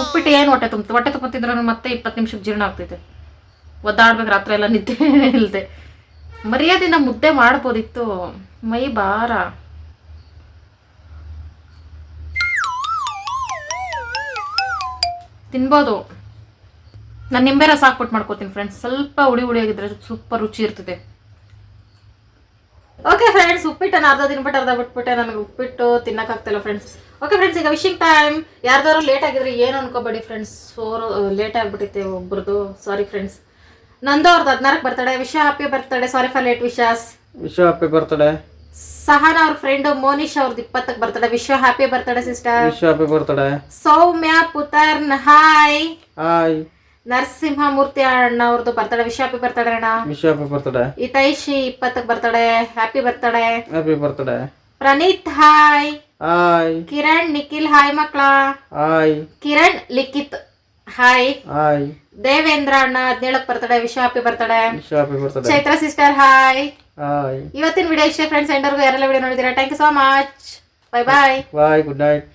ಉಪ್ಪಿಟ್ಟು ಏನು ಹೊಟ್ಟೆ ತುಂಬ ಹೊಟ್ಟೆ ತುಂಬ ತಿಂದ್ರೆ ಮತ್ತೆ ಇಪ್ಪತ್ತು ನಿಮಿಷಕ್ಕೆ ಜೀರ್ಣ ಆಗ್ತೈತೆ. ಒದ್ದಾಡ್ಬೇಕು, ರಾತ್ರಿ ಎಲ್ಲ ನಿದ್ದೆ [laughs] ಇಲ್ಲದೆ ಮರ್ಯಾದಿಂದ ಮುದ್ದೆ ಮಾಡ್ಬೋದಿತ್ತು. ಮೈ ಭಾರ. ತಿನ್ಬೋದು. ನಾನು ನಿಂಬೆ ರಸ ಹಾಕ್ಬಿಟ್ಟು ಮಾಡ್ಕೋತೀನಿ ಫ್ರೆಂಡ್ಸ್ ಸ್ವಲ್ಪ ಹುಳಿ ಹುಳಿ ಆಗಿದ್ರೆ ಸೂಪರ್ ರುಚಿ ಇರ್ತದೆ. ಓಕೆ ಫ್ರೆಂಡ್ಸ್ ಉಪ್ಪಿಟ್ಟನ ಅರ್ಧ ತಿನ್ಬಿಟ್ಟು ಅರ್ಧ ಬಿಟ್ಬಿಟ್ಟೆ. ನನಗೆ ಉಪ್ಪಿಟ್ಟು ತಿನ್ನಕ್ಕಾಗ್ತಿಲ್ಲ ಫ್ರೆಂಡ್ಸ್ ಓಕೆ ಫ್ರೆಂಡ್ಸ್ ಈಗ ವಿಶಿಂಗ್ ಟೈಮ್ ಯಾರ್ದಾರು ಲೇಟ್ ಆಗಿದ್ರೆ ಏನು ಅನ್ಕೋಬೇಡಿ ಫ್ರೆಂಡ್ಸ್ ಸೋರು ಲೇಟ್ ಆಗ್ಬಿಟ್ಟಿತ್ತೆ ಒಬ್ರದ್ದು ಸಾರಿ ಫ್ರೆಂಡ್ಸ್ ನಂದು ಅವ್ರದ್ದು ಹದಿನಾರಕ್ಕೆ birthday wish happy birthday sorry for late wishes. Wish happy birthday Sahana ಅವ್ರ ಫ್ರೆಂಡ್ ಮೋನಿಶ್ ಅವ್ರದ್ದು ಇಪ್ಪತ್ತಕ್ಕೆ birthday wish happy birthday sister wish happy birthday Soumya ಪುತರ್ನ್ hi hi Narasimhamurthy ಅಣ್ಣ ಅವ್ರದ್ದು ಬರ್ತಡೆ ವಿಶ್ ಹ್ಯಾಪಿ ಬರ್ತಡೆ ಅಣ್ಣ. ವಿಶ್ ಹ್ಯಾಪಿ ಬರ್ತಡೆ ಹಿತೈಷಿ ಇಪ್ಪತ್ತಕ್ಕೆ birthday happy birthday happy birthday Praneeth hi hi Kiran Nikhil hi ಮಕ್ಕಳ hi Kiran Likhith hi hi Devendra ಅಣ್ಣ ಹದಿನೇಳಕ್ birthday wish happy birthday wish happy birthday Chaitra sister hi hi ಇವತ್ತಿನ video ಇಷ್ಟೇ friends ಎಂಡರ್ಗೂ ಯಾರೆಲ್ಲ video ನೋಡಿದ್ದೀರಾ? Thank you so much bye bye bye good night